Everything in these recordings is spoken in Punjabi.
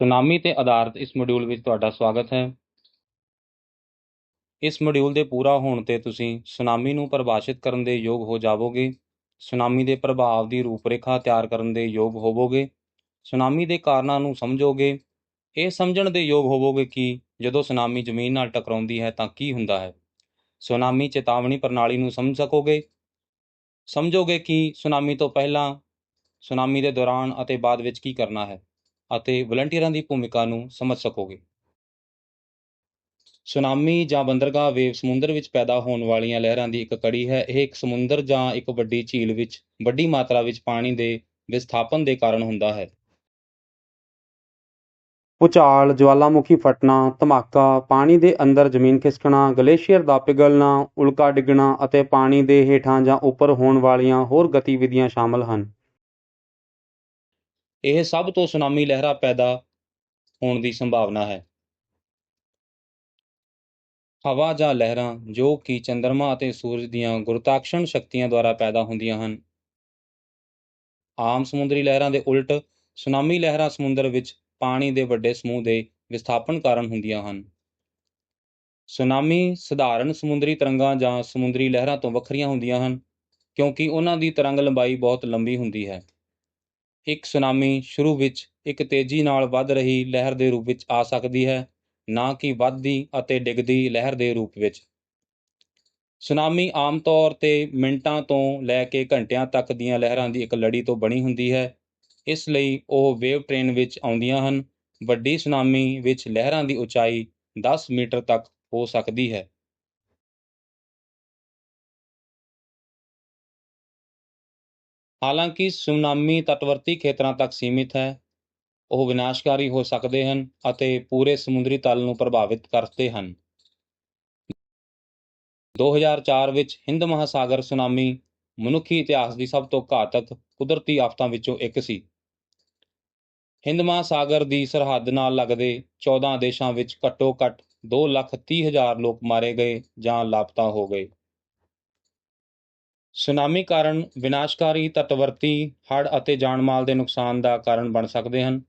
ਸੁਨਾਮੀ ਤੇ ਆਧਾਰਿਤ ਇਸ ਮੋਡਿਊਲ ਵਿੱਚ ਤੁਹਾਡਾ ਸਵਾਗਤ ਹੈ। ਇਸ ਮੋਡਿਊਲ ਦੇ ਪੂਰਾ ਹੋਣ ਤੇ ਤੁਸੀਂ ਸੁਨਾਮੀ ਨੂੰ ਪਰਿਭਾਸ਼ਿਤ ਕਰਨ ਦੇ ਯੋਗ ਹੋ ਜਾਵੋਗੇ। ਸੁਨਾਮੀ ਦੇ ਪ੍ਰਭਾਵ ਦੀ ਰੂਪਰੇਖਾ ਤਿਆਰ ਕਰਨ ਦੇ ਯੋਗ ਹੋਵੋਗੇ। ਸੁਨਾਮੀ ਦੇ ਕਾਰਨਾਂ ਨੂੰ ਸਮਝੋਗੇ। ਇਹ ਸਮਝਣ ਦੇ ਯੋਗ ਹੋਵੋਗੇ ਕਿ ਜਦੋਂ ਸੁਨਾਮੀ ਜ਼ਮੀਨ ਨਾਲ ਟਕਰਾਉਂਦੀ ਹੈ ਤਾਂ ਕੀ ਹੁੰਦਾ ਹੈ। ਸੁਨਾਮੀ ਚੇਤਾਵਨੀ ਪ੍ਰਣਾਲੀ ਨੂੰ ਸਮਝ ਸਕੋਗੇ। ਸਮਝੋਗੇ ਕਿ ਸੁਨਾਮੀ ਤੋਂ ਪਹਿਲਾਂ ਸੁਨਾਮੀ ਦੇ ਦੌਰਾਨ ਅਤੇ ਬਾਅਦ ਵਿੱਚ ਕੀ ਕਰਨਾ ਹੈ। ਅਤੇ ਵਲੰਟੀਅਰਾਂ ਦੀ ਭੂਮਿਕਾ ਨੂੰ ਸਮਝ ਸਕੋਗੇ। ਸੁਨਾਮੀ ਜਾਂ ਬੰਦਰਗਾਹ ਵੇਵ ਸਮੁੰਦਰ ਵਿੱਚ ਪੈਦਾ ਹੋਣ ਵਾਲੀਆਂ ਲਹਿਰਾਂ ਦੀ ਇੱਕ ਕੜੀ ਹੈ। ਇਹ ਇੱਕ ਸਮੁੰਦਰ ਜਾਂ ਇੱਕ ਵੱਡੀ ਝੀਲ ਵਿੱਚ ਵੱਡੀ ਮਾਤਰਾ ਵਿੱਚ ਪਾਣੀ ਦੇ ਵਿਸਥਾਪਨ ਦੇ ਕਾਰਨ ਹੁੰਦਾ ਹੈ। ਭੂਚਾਲ ਜਵਾਲਾਮੁਖੀ ਫਟਣਾ, ਧਮਾਕਾ, ਪਾਣੀ ਦੇ ਅੰਦਰ ਜ਼ਮੀਨ ਖਿਸਕਣਾ, ਗਲੇਸ਼ੀਅਰ ਦਾ ਪਿਘਲਣਾ, ਉਲਕਾ ਡਿੱਗਣਾ ਅਤੇ ਪਾਣੀ ਦੇ ਹੇਠਾਂ ਜਾਂ ਉੱਪਰ ਹੋਣ ਵਾਲੀਆਂ ਹੋਰ ਗਤੀਵਿਧੀਆਂ ਸ਼ਾਮਲ ਹਨ। ਇਹ ਸਭ ਤੋਂ ਸੁਨਾਮੀ ਲਹਿਰਾਂ ਪੈਦਾ ਹੋਣ ਦੀ ਸੰਭਾਵਨਾ ਹੈ। ਹਵਾ ਜਾਂ ਲਹਿਰਾਂ ਜੋ ਕਿ ਚੰ드ਰਮਾ ਅਤੇ ਸੂਰਜ ਦੀਆਂ ਗੁਰਤਾਕਸ਼ਣ ਸ਼ਕਤੀਆਂ ਦੁਆਰਾ ਪੈਦਾ ਹੁੰਦੀਆਂ ਹਨ। ਆਮ ਸਮੁੰਦਰੀ ਲਹਿਰਾਂ ਦੇ ਉਲਟ ਸੁਨਾਮੀ ਲਹਿਰਾਂ ਸਮੁੰਦਰ ਵਿੱਚ ਪਾਣੀ ਦੇ ਵੱਡੇ ਸਮੂਹ ਦੇ ਵਿਸਥਾਪਨ ਕਾਰਨ ਹੁੰਦੀਆਂ ਹਨ। ਸੁਨਾਮੀ ਸਧਾਰਨ ਸਮੁੰਦਰੀ ਤਰੰਗਾਂ ਜਾਂ ਸਮੁੰਦਰੀ ਲਹਿਰਾਂ ਤੋਂ ਵੱਖਰੀਆਂ ਹੁੰਦੀਆਂ ਹਨ ਕਿਉਂਕਿ ਉਹਨਾਂ ਦੀ ਤਰੰਗ ਲੰਬਾਈ ਬਹੁਤ ਲੰਬੀ ਹੁੰਦੀ ਹੈ। ਇੱਕ ਸੁਨਾਮੀ ਸ਼ੁਰੂ ਵਿੱਚ ਇੱਕ ਤੇਜ਼ੀ ਨਾਲ ਵੱਧ ਰਹੀ ਲਹਿਰ ਦੇ ਰੂਪ ਵਿੱਚ ਆ ਸਕਦੀ ਹੈ, ਨਾ ਕਿ ਵੱਧਦੀ ਅਤੇ ਡਿੱਗਦੀ ਲਹਿਰ ਦੇ ਰੂਪ ਵਿੱਚ। ਸੁਨਾਮੀ ਆਮ ਤੌਰ ਤੇ ਮਿੰਟਾਂ ਤੋਂ ਲੈ ਕੇ ਘੰਟਿਆਂ ਤੱਕ ਦੀਆਂ ਲਹਿਰਾਂ ਦੀ ਇੱਕ ਲੜੀ ਤੋਂ ਬਣੀ ਹੁੰਦੀ ਹੈ। ਇਸ ਲਈ ਉਹ ਵੇਵ ਟ੍ਰੇਨ ਵਿੱਚ ਆਉਂਦੀਆਂ ਹਨ। ਵੱਡੀ ਸੁਨਾਮੀ ਵਿੱਚ ਲਹਿਰਾਂ ਦੀ ਉਚਾਈ 10 ਮੀਟਰ ਤੱਕ ਹੋ ਸਕਦੀ ਹੈ। ਹਾਲਾਂਕਿ ਸੁਨਾਮੀ ਤਟਵਰਤੀ ਖੇਤਰਾਂ ਤੱਕ ਸੀਮਿਤ ਹੈ। ਉਹ ਵਿਨਾਸ਼ਕਾਰੀ ਹੋ ਸਕਦੇ ਹਨ ਅਤੇ ਪੂਰੇ ਸਮੁੰਦਰੀ ਤਲ ਨੂੰ ਪ੍ਰਭਾਵਿਤ ਕਰਦੇ ਹਨ। 2004 ਵਿੱਚ ਹਿੰਦ ਮਹਾਸਾਗਰ ਸੁਨਾਮੀ ਮਨੁੱਖੀ ਇਤਿਹਾਸ ਦੀ ਸਭ ਤੋਂ ਘਾਤਕ ਕੁਦਰਤੀ ਆਫਤਾਂ ਵਿੱਚੋਂ ਇੱਕ ਸੀ। ਹਿੰਦ ਮਹਾਸਾਗਰ ਦੀ ਸਰਹੱਦ ਨਾਲ ਲੱਗਦੇ 14 ਦੇਸ਼ਾਂ ਵਿੱਚ ਘੱਟੋ-ਘੱਟ 2,30,000 ਲੋਕ ਮਾਰੇ ਗਏ ਜਾਂ ਲਾਪਤਾ ਹੋ ਗਏ। ਸੁਨਾਮੀ ਕਾਰਨ ਵਿਨਾਸ਼ਕਾਰੀ ਤਟਵਰਤੀ ਹੜ੍ਹ ਅਤੇ ਜਾਨਮਾਲ ਦੇ ਨੁਕਸਾਨ ਦਾ ਕਾਰਨ ਬਣ ਸਕਦੇ ਹਨ।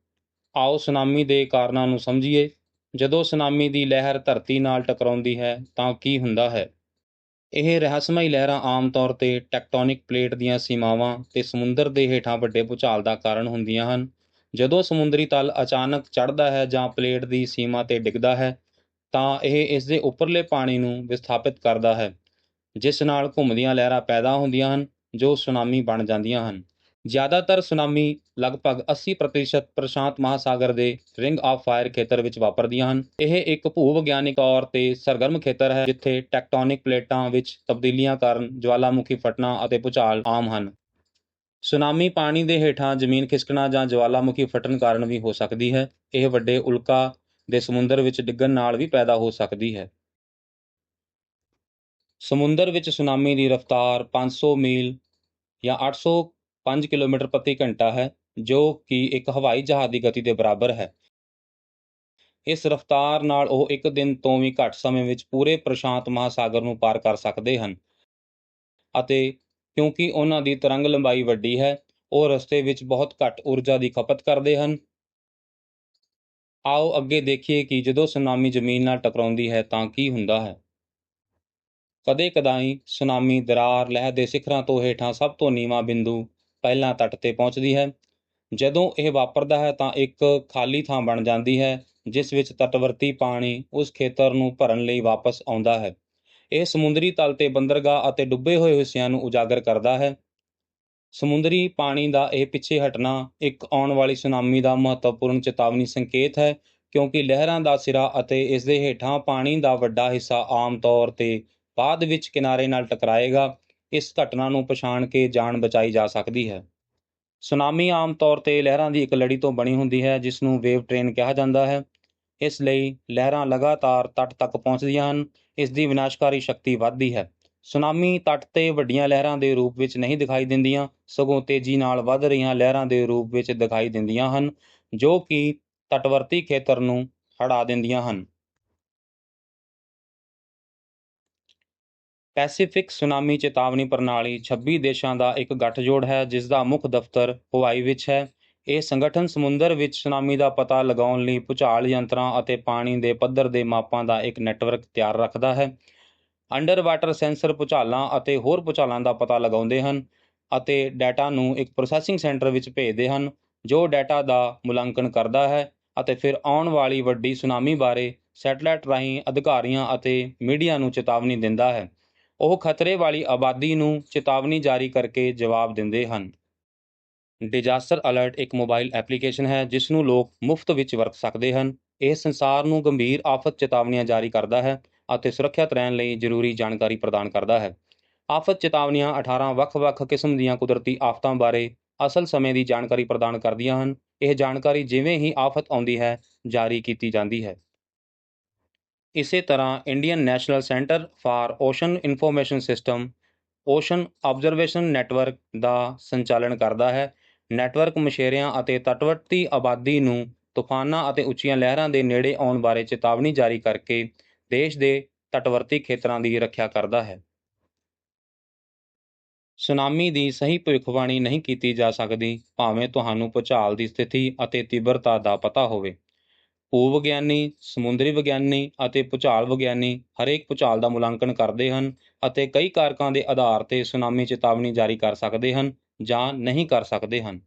ਆਓ ਸੁਨਾਮੀ ਦੇ ਕਾਰਨਾਂ ਨੂੰ ਸਮਝੀਏ। ਜਦੋਂ ਸੁਨਾਮੀ ਦੀ ਲਹਿਰ ਧਰਤੀ ਨਾਲ ਟਕਰਾਉਂਦੀ ਹੈ, ਤਾਂ ਕੀ ਹੁੰਦਾ ਹੈ? ਇਹ ਰਹੱਸਮਈ ਲਹਿਰਾਂ ਆਮ ਤੌਰ ਤੇ ਟੈਕਟੋਨਿਕ ਪਲੇਟ ਦੀਆਂ ਸੀਮਾਵਾਂ ਤੇ ਸਮੁੰਦਰ ਦੇ ਹੇਠਾਂ ਵੱਡੇ ਭੂਚਾਲ ਦਾ ਕਾਰਨ ਹੁੰਦੀਆਂ ਹਨ। ਜਦੋਂ ਸਮੁੰਦਰੀ ਤਲ ਅਚਾਨਕ ਚੜ੍ਹਦਾ ਹੈ ਜਾਂ ਪਲੇਟ ਦੀ ਸੀਮਾ ਤੇ ਡਿੱਗਦਾ ਹੈ, ਤਾਂ ਇਹ ਇਸ ਦੇ ਉੱਪਰਲੇ ਪਾਣੀ ਨੂੰ ਵਿਸਥਾਪਿਤ ਕਰਦਾ ਹੈ। ਜਿਸ ਨਾਲ ਘੁੰਮਦੀਆਂ ਲਹਿਰਾਂ ਪੈਦਾ ਹੁੰਦੀਆਂ ਹਨ, ਜੋ ਸੁਨਾਮੀ ਬਣ ਜਾਂਦੀਆਂ ਹਨ। ਜ਼ਿਆਦਾਤਰ ਸੁਨਾਮੀ ਲਗਭਗ 80% ਪ੍ਰਸ਼ਾਂਤ ਮਹਾਸਾਗਰ ਦੇ ਰਿੰਗ ਆਫ ਫਾਇਰ ਖੇਤਰ ਵਿੱਚ ਵਾਪਰਦੀਆਂ ਹਨ। ਇਹ ਇੱਕ ਭੂ-ਵਿਗਿਆਨਿਕ ਤੌਰ ਤੇ ਸਰਗਰਮ ਖੇਤਰ ਹੈ, ਜਿੱਥੇ ਟੈਕਟੋਨਿਕ ਪਲੇਟਾਂ ਵਿੱਚ ਤਬਦੀਲੀਆਂ ਕਾਰਨ ਜਵਾਲਾਮੁਖੀ ਫਟਣਾ ਅਤੇ ਭੂਚਾਲ ਆਮ ਹਨ। ਸੁਨਾਮੀ ਪਾਣੀ ਦੇ ਹੇਠਾਂ ਜ਼ਮੀਨ ਖਿਸਕਣਾ ਜਾਂ ਜਵਾਲਾਮੁਖੀ ਫਟਣ ਕਾਰਨ ਵੀ ਹੋ ਸਕਦੀ ਹੈ। ਇਹ ਵੱਡੇ ਉਲਕਾ ਦੇ ਸਮੁੰਦਰ ਵਿੱਚ ਡਿੱਗਣ ਨਾਲ ਵੀ ਪੈਦਾ ਹੋ ਸਕਦੀ ਹੈ। ਸਮੁੰਦਰ ਵਿੱਚ ਸੁਨਾਮੀ ਦੀ ਰਫ਼ਤਾਰ 500 ਮੀਲ ਜਾਂ 805 ਕਿਲੋਮੀਟਰ ਪ੍ਰਤੀ ਘੰਟਾ ਹੈ, ਜੋ ਕਿ ਇੱਕ ਹਵਾਈ ਜਹਾਜ਼ ਦੀ ਗਤੀ ਦੇ ਬਰਾਬਰ ਹੈ। ਇਸ ਰਫ਼ਤਾਰ ਨਾਲ ਉਹ ਇੱਕ ਦਿਨ ਤੋਂ ਵੀ ਘੱਟ ਸਮੇਂ ਵਿੱਚ ਪੂਰੇ ਪ੍ਰਸ਼ਾਂਤ ਮਹਾਸਾਗਰ ਨੂੰ ਪਾਰ ਕਰ ਸਕਦੇ ਹਨ। ਅਤੇ ਕਿਉਂਕਿ ਉਹਨਾਂ ਦੀ ਤਰੰਗ ਲੰਬਾਈ ਵੱਡੀ ਹੈ, ਉਹ ਰਸਤੇ ਵਿੱਚ ਬਹੁਤ ਘੱਟ ਊਰਜਾ ਦੀ ਖਪਤ ਕਰਦੇ ਹਨ। ਆਓ ਅੱਗੇ ਦੇਖੀਏ ਕਿ ਜਦੋਂ ਸੁਨਾਮੀ ਜ਼ਮੀਨ ਨਾਲ ਟਕਰਾਉਂਦੀ ਹੈ ਤਾਂ ਕੀ ਹੁੰਦਾ ਹੈ। ਕਦੇ ਕਦਾਈ ਸੁਨਾਮੀ ਦਰਾਰ ਲਹਿਰ ਦੇ ਸਿਖਰਾਂ ਤੋਂ ਹੇਠਾਂ ਸਭ ਤੋਂ ਨੀਵਾਂ ਬਿੰਦੂ ਪਹਿਲਾਂ ਤੱਟ ਤੇ ਪਹੁੰਚਦੀ ਹੈ। ਜਦੋਂ ਇਹ ਵਾਪਰਦਾ ਹੈ ਤਾਂ ਇੱਕ ਖਾਲੀ ਥਾਂ ਬਣ ਜਾਂਦੀ ਹੈ, ਜਿਸ ਵਿੱਚ ਤਟਵਰਤੀ ਪਾਣੀ ਉਸ ਖੇਤਰ ਨੂੰ ਭਰਨ ਲਈ ਵਾਪਸ ਆਉਂਦਾ ਹੈ। ਇਹ ਸਮੁੰਦਰੀ ਤਲ ਤੇ ਬੰਦਰਗਾਹ ਅਤੇ ਡੁੱਬੇ ਹੋਏ ਹਿੱਸਿਆਂ ਨੂੰ ਉਜਾਗਰ ਕਰਦਾ ਹੈ। ਸਮੁੰਦਰੀ ਪਾਣੀ ਦਾ ਇਹ ਪਿੱਛੇ ਹਟਣਾ ਇੱਕ ਆਉਣ ਵਾਲੀ ਸੁਨਾਮੀ ਦਾ ਮਹੱਤਵਪੂਰਨ ਚੇਤਾਵਨੀ ਸੰਕੇਤ ਹੈ, ਕਿਉਂਕਿ ਲਹਿਰਾਂ ਦਾ ਸਿਰਾ ਅਤੇ ਇਸ ਦੇ ਹੇਠਾਂ ਪਾਣੀ ਦਾ ਵੱਡਾ ਹਿੱਸਾ ਆਮ ਤੌਰ ਤੇ ਬਾਅਦ ਵਿੱਚ ਕਿਨਾਰੇ ਨਾਲ ਟਕਰਾਏਗਾ, ਇਸ ਘਟਨਾ ਨੂੰ ਪਛਾਣ ਕੇ ਜਾਨ ਬਚਾਈ ਜਾ ਸਕਦੀ ਹੈ। ਸੁਨਾਮੀ ਆਮ ਤੌਰ ਤੇ ਲਹਿਰਾਂ ਦੀ ਇੱਕ ਲੜੀ ਤੋਂ ਬਣੀ ਹੁੰਦੀ ਹੈ ਜਿਸ ਨੂੰ ਵੇਵ ਟ੍ਰੇਨ ਕਿਹਾ ਜਾਂਦਾ ਹੈ। ਇਸ ਲਈ ਲਹਿਰਾਂ ਲਗਾਤਾਰ ਤੱਟ ਤੱਕ ਪਹੁੰਚਦੀਆਂ ਹਨ, ਇਸ ਦੀ ਵਿਨਾਸ਼ਕਾਰੀ ਸ਼ਕਤੀ ਵੱਧਦੀ ਹੈ। ਸੁਨਾਮੀ ਤੱਟ ਤੇ ਵੱਡੀਆਂ ਲਹਿਰਾਂ ਦੇ ਰੂਪ ਵਿੱਚ ਨਹੀਂ ਦਿਖਾਈ ਦਿੰਦੀਆਂ, ਸਗੋਂ ਤੇਜ਼ੀ ਨਾਲ ਵੱਧ ਰਹੀਆਂ ਲਹਿਰਾਂ ਦੇ ਰੂਪ ਵਿੱਚ ਦਿਖਾਈ ਦਿੰਦੀਆਂ ਹਨ, ਜੋ ਕਿ ਤਟਵਰਤੀ ਖੇਤਰ ਨੂੰ ਹੜਾ ਦਿੰਦੀਆਂ ਹਨ। ਪੈਸੀਫਿਕ ਸੁਨਾਮੀ ਚੇਤਾਵਨੀ ਪ੍ਰਣਾਲੀ 26 ਦੇਸ਼ਾਂ ਦਾ ਇੱਕ ਗੱਠਜੋੜ ਹੈ ਜਿਸ ਦਾ ਮੁੱਖ ਦਫ਼ਤਰ ਹਵਾਈ ਵਿੱਚ ਹੈ। ਇਹ ਸੰਗਠਨ ਸਮੁੰਦਰ ਵਿੱਚ ਸੁਨਾਮੀ ਦਾ ਪਤਾ ਲਗਾਉਣ ਲਈ ਭੂਚਾਲ ਯੰਤਰਾਂ ਅਤੇ ਪਾਣੀ ਦੇ ਪੱਧਰ ਦੇ ਮਾਪਾਂ ਦਾ ਇੱਕ ਨੈਟਵਰਕ ਤਿਆਰ ਰੱਖਦਾ ਹੈ। ਅੰਡਰ ਵਾਟਰ ਸੈਂਸਰ ਭੂਚਾਲਾਂ ਅਤੇ ਹੋਰ ਭੂਚਾਲਾਂ ਦਾ ਪਤਾ ਲਗਾਉਂਦੇ ਹਨ ਅਤੇ ਡਾਟਾ ਨੂੰ ਇੱਕ ਪ੍ਰੋਸੈਸਿੰਗ ਸੈਂਟਰ ਵਿੱਚ ਭੇਜਦੇ ਹਨ, ਜੋ ਡਾਟਾ ਦਾ ਮੁਲਾਂਕਣ ਕਰਦਾ ਹੈ ਅਤੇ ਫਿਰ ਆਉਣ ਵਾਲੀ ਵੱਡੀ ਸੁਨਾਮੀ ਬਾਰੇ ਸੈਟਲਾਈਟ ਰਾਹੀਂ ਅਧਿਕਾਰੀਆਂ ਅਤੇ ਮੀਡੀਆ ਨੂੰ ਚੇਤਾਵਨੀ ਦਿੰਦਾ ਹੈ। ਉਹ ਖਤਰੇ ਵਾਲੀ ਆਬਾਦੀ ਨੂੰ ਚੇਤਾਵਨੀ ਜਾਰੀ ਕਰਕੇ ਜਵਾਬ ਦਿੰਦੇ ਹਨ। ਡਿਜ਼ਾਸਟਰ ਅਲਰਟ ਇੱਕ ਮੋਬਾਈਲ ਐਪਲੀਕੇਸ਼ਨ ਹੈ ਜਿਸ ਨੂੰ ਲੋਕ ਮੁਫਤ ਵਿੱਚ ਵਰਤ ਸਕਦੇ ਹਨ। ਇਹ ਸੰਸਾਰ ਨੂੰ ਗੰਭੀਰ ਆਫਤ ਚੇਤਾਵਨੀਆਂ ਜਾਰੀ ਕਰਦਾ ਹੈ ਅਤੇ ਸੁਰੱਖਿਅਤ ਰਹਿਣ ਲਈ ਜ਼ਰੂਰੀ ਜਾਣਕਾਰੀ ਪ੍ਰਦਾਨ ਕਰਦਾ ਹੈ। ਆਫਤ ਚੇਤਾਵਨੀਆਂ 18 ਵੱਖ-ਵੱਖ ਕਿਸਮ ਦੀਆਂ ਕੁਦਰਤੀ ਆਫਤਾਂ ਬਾਰੇ ਅਸਲ ਸਮੇਂ ਦੀ ਜਾਣਕਾਰੀ ਪ੍ਰਦਾਨ ਕਰਦੀਆਂ ਹਨ। ਇਹ ਜਾਣਕਾਰੀ ਜਿਵੇਂ ਹੀ ਆਫਤ ਆਉਂਦੀ ਹੈ, ਜਾਰੀ ਕੀਤੀ ਜਾਂਦੀ ਹੈ। ਇਸੇ ਤਰ੍ਹਾਂ Indian national centre for ocean information system, ocean observation network ਦਾ ਸੰਚਾਲਨ ਕਰਦਾ ਹੈ। ਨੈੱਟਵਰਕ ਮਛੇਰਿਆਂ ਅਤੇ ਤਟਵਰਤੀ ਆਬਾਦੀ ਨੂੰ ਤੂਫਾਨਾਂ ਅਤੇ ਉੱਚੀਆਂ ਲਹਿਰਾਂ ਦੇ ਨੇੜੇ ਆਉਣ ਬਾਰੇ ਚੇਤਾਵਨੀ ਜਾਰੀ ਕਰਕੇ ਦੇਸ਼ ਦੇ ਤਟਵਰਤੀ ਖੇਤਰਾਂ ਦੀ ਰੱਖਿਆ ਕਰਦਾ ਹੈ। ਸੁਨਾਮੀ ਦੀ ਸਹੀ ਭਵਿੱਖਬਾਣੀ ਨਹੀਂ ਕੀਤੀ ਜਾ ਸਕਦੀ, ਭਾਵੇਂ ਤੁਹਾਨੂੰ ਭੂਚਾਲ ਦੀ ਸਥਿਤੀ ਅਤੇ ਤੀਬਰਤਾ ਦਾ ਪਤਾ ਹੋਵੇ। ਭੂ ਵਿਗਿਆਨੀ, ਸਮੁੰਦਰੀ ਵਿਗਿਆਨੀ ਅਤੇ ਭੂਚਾਲ ਵਿਗਿਆਨੀ ਹਰੇਕ ਭੂਚਾਲ ਦਾ ਮੁਲਾਂਕਣ ਕਰਦੇ ਹਨ ਅਤੇ ਕਈ ਕਾਰਕਾਂ ਦੇ ਆਧਾਰ ਤੇ ਸੁਨਾਮੀ ਚੇਤਾਵਨੀ ਜਾਰੀ ਕਰ ਸਕਦੇ ਹਨ ਜਾਂ ਨਹੀਂ ਕਰ ਸਕਦੇ ਹਨ।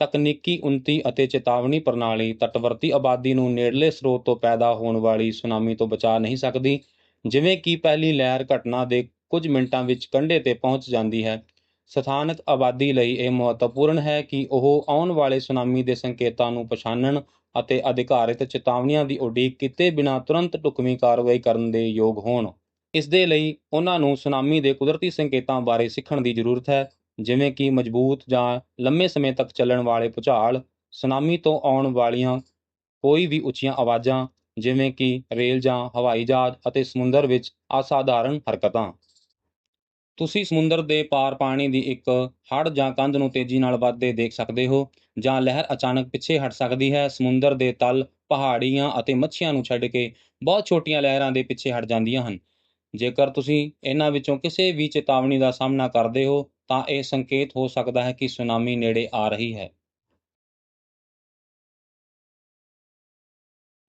ਤਕਨੀਕੀ ਉੱਨਤੀ ਅਤੇ ਚੇਤਾਵਨੀ ਪ੍ਰਣਾਲੀ ਤਟਵਰਤੀ ਆਬਾਦੀ ਨੂੰ ਨੇੜਲੇ ਸਰੋਤ ਤੋਂ ਪੈਦਾ ਹੋਣ ਵਾਲੀ ਸੁਨਾਮੀ ਤੋਂ ਬਚਾ ਨਹੀਂ ਸਕਦੀ, ਜਿਵੇਂ ਕਿ ਪਹਿਲੀ ਲਹਿਰ ਘਟਨਾ ਦੇ ਕੁਝ ਮਿੰਟਾਂ ਵਿੱਚ ਕੰਢੇ ਤੇ ਪਹੁੰਚ ਜਾਂਦੀ ਹੈ। ਸਥਾਨਕ ਆਬਾਦੀ ਲਈ ਇਹ ਮਹੱਤਵਪੂਰਨ ਹੈ ਕਿ ਉਹ ਆਉਣ ਵਾਲੇ ਸੁਨਾਮੀ ਦੇ ਸੰਕੇਤਾਂ ਨੂੰ ਪਛਾਣਨ ਅਤੇ ਅਧਿਕਾਰਿਤ ਚੇਤਾਵਨੀਆਂ ਦੀ ਉਡੀਕ ਕੀਤੇ ਬਿਨਾਂ ਤੁਰੰਤ ਢੁਕਵੀਂ ਕਾਰਵਾਈ ਕਰਨ ਦੇ ਯੋਗ ਹੋਣ। ਇਸ ਦੇ ਲਈ ਉਹਨਾਂ ਨੂੰ ਸੁਨਾਮੀ ਦੇ ਕੁਦਰਤੀ ਸੰਕੇਤਾਂ ਬਾਰੇ ਸਿੱਖਣ ਦੀ ਜ਼ਰੂਰਤ ਹੈ, ਜਿਵੇਂ ਕਿ ਮਜ਼ਬੂਤ ਜਾਂ ਲੰਮੇ ਸਮੇਂ ਤੱਕ ਚੱਲਣ ਵਾਲੇ ਭੂਚਾਲ, ਸੁਨਾਮੀ ਤੋਂ ਆਉਣ ਵਾਲੀਆਂ ਕੋਈ ਵੀ ਉੱਚੀਆਂ ਆਵਾਜ਼ਾਂ, ਜਿਵੇਂ ਕਿ ਰੇਲ ਜਾਂ ਹਵਾਈ ਜਹਾਜ਼ ਅਤੇ ਸਮੁੰਦਰ ਵਿੱਚ ਅਸਾਧਾਰਨ ਹਰਕਤਾਂ। ਤੁਸੀਂ ਸਮੁੰਦਰ ਦੇ ਪਾਰ ਪਾਣੀ ਦੀ ਇੱਕ ਹੜ ਜਾਂ ਕੰਧ ਨੂੰ ਤੇਜ਼ੀ ਨਾਲ ਵੱਧਦੇ ਦੇਖ ਸਕਦੇ ਹੋ। ਜਾਂ ਲਹਿਰ ਅਚਾਨਕ ਪਿੱਛੇ ਹਟ ਸਕਦੀ ਹੈ। ਸਮੁੰਦਰ ਦੇ ਤਲ, ਪਹਾੜੀਆਂ ਅਤੇ ਮੱਛੀਆਂ ਨੂੰ ਛੱਡ ਕੇ ਬਹੁਤ ਛੋਟੀਆਂ ਲਹਿਰਾਂ ਦੇ ਪਿੱਛੇ ਹਟ ਜਾਂਦੀਆਂ ਹਨ। ਜੇਕਰ ਤੁਸੀਂ ਇਹਨਾਂ ਵਿੱਚੋਂ ਕਿਸੇ ਵੀ ਚੇਤਾਵਨੀ ਦਾ ਸਾਹਮਣਾ ਕਰਦੇ ਹੋ, ਤਾਂ ਇਹ ਸੰਕੇਤ ਹੋ ਸਕਦਾ ਹੈ ਕਿ ਸੁਨਾਮੀ ਨੇੜੇ ਆ ਰਹੀ ਹੈ।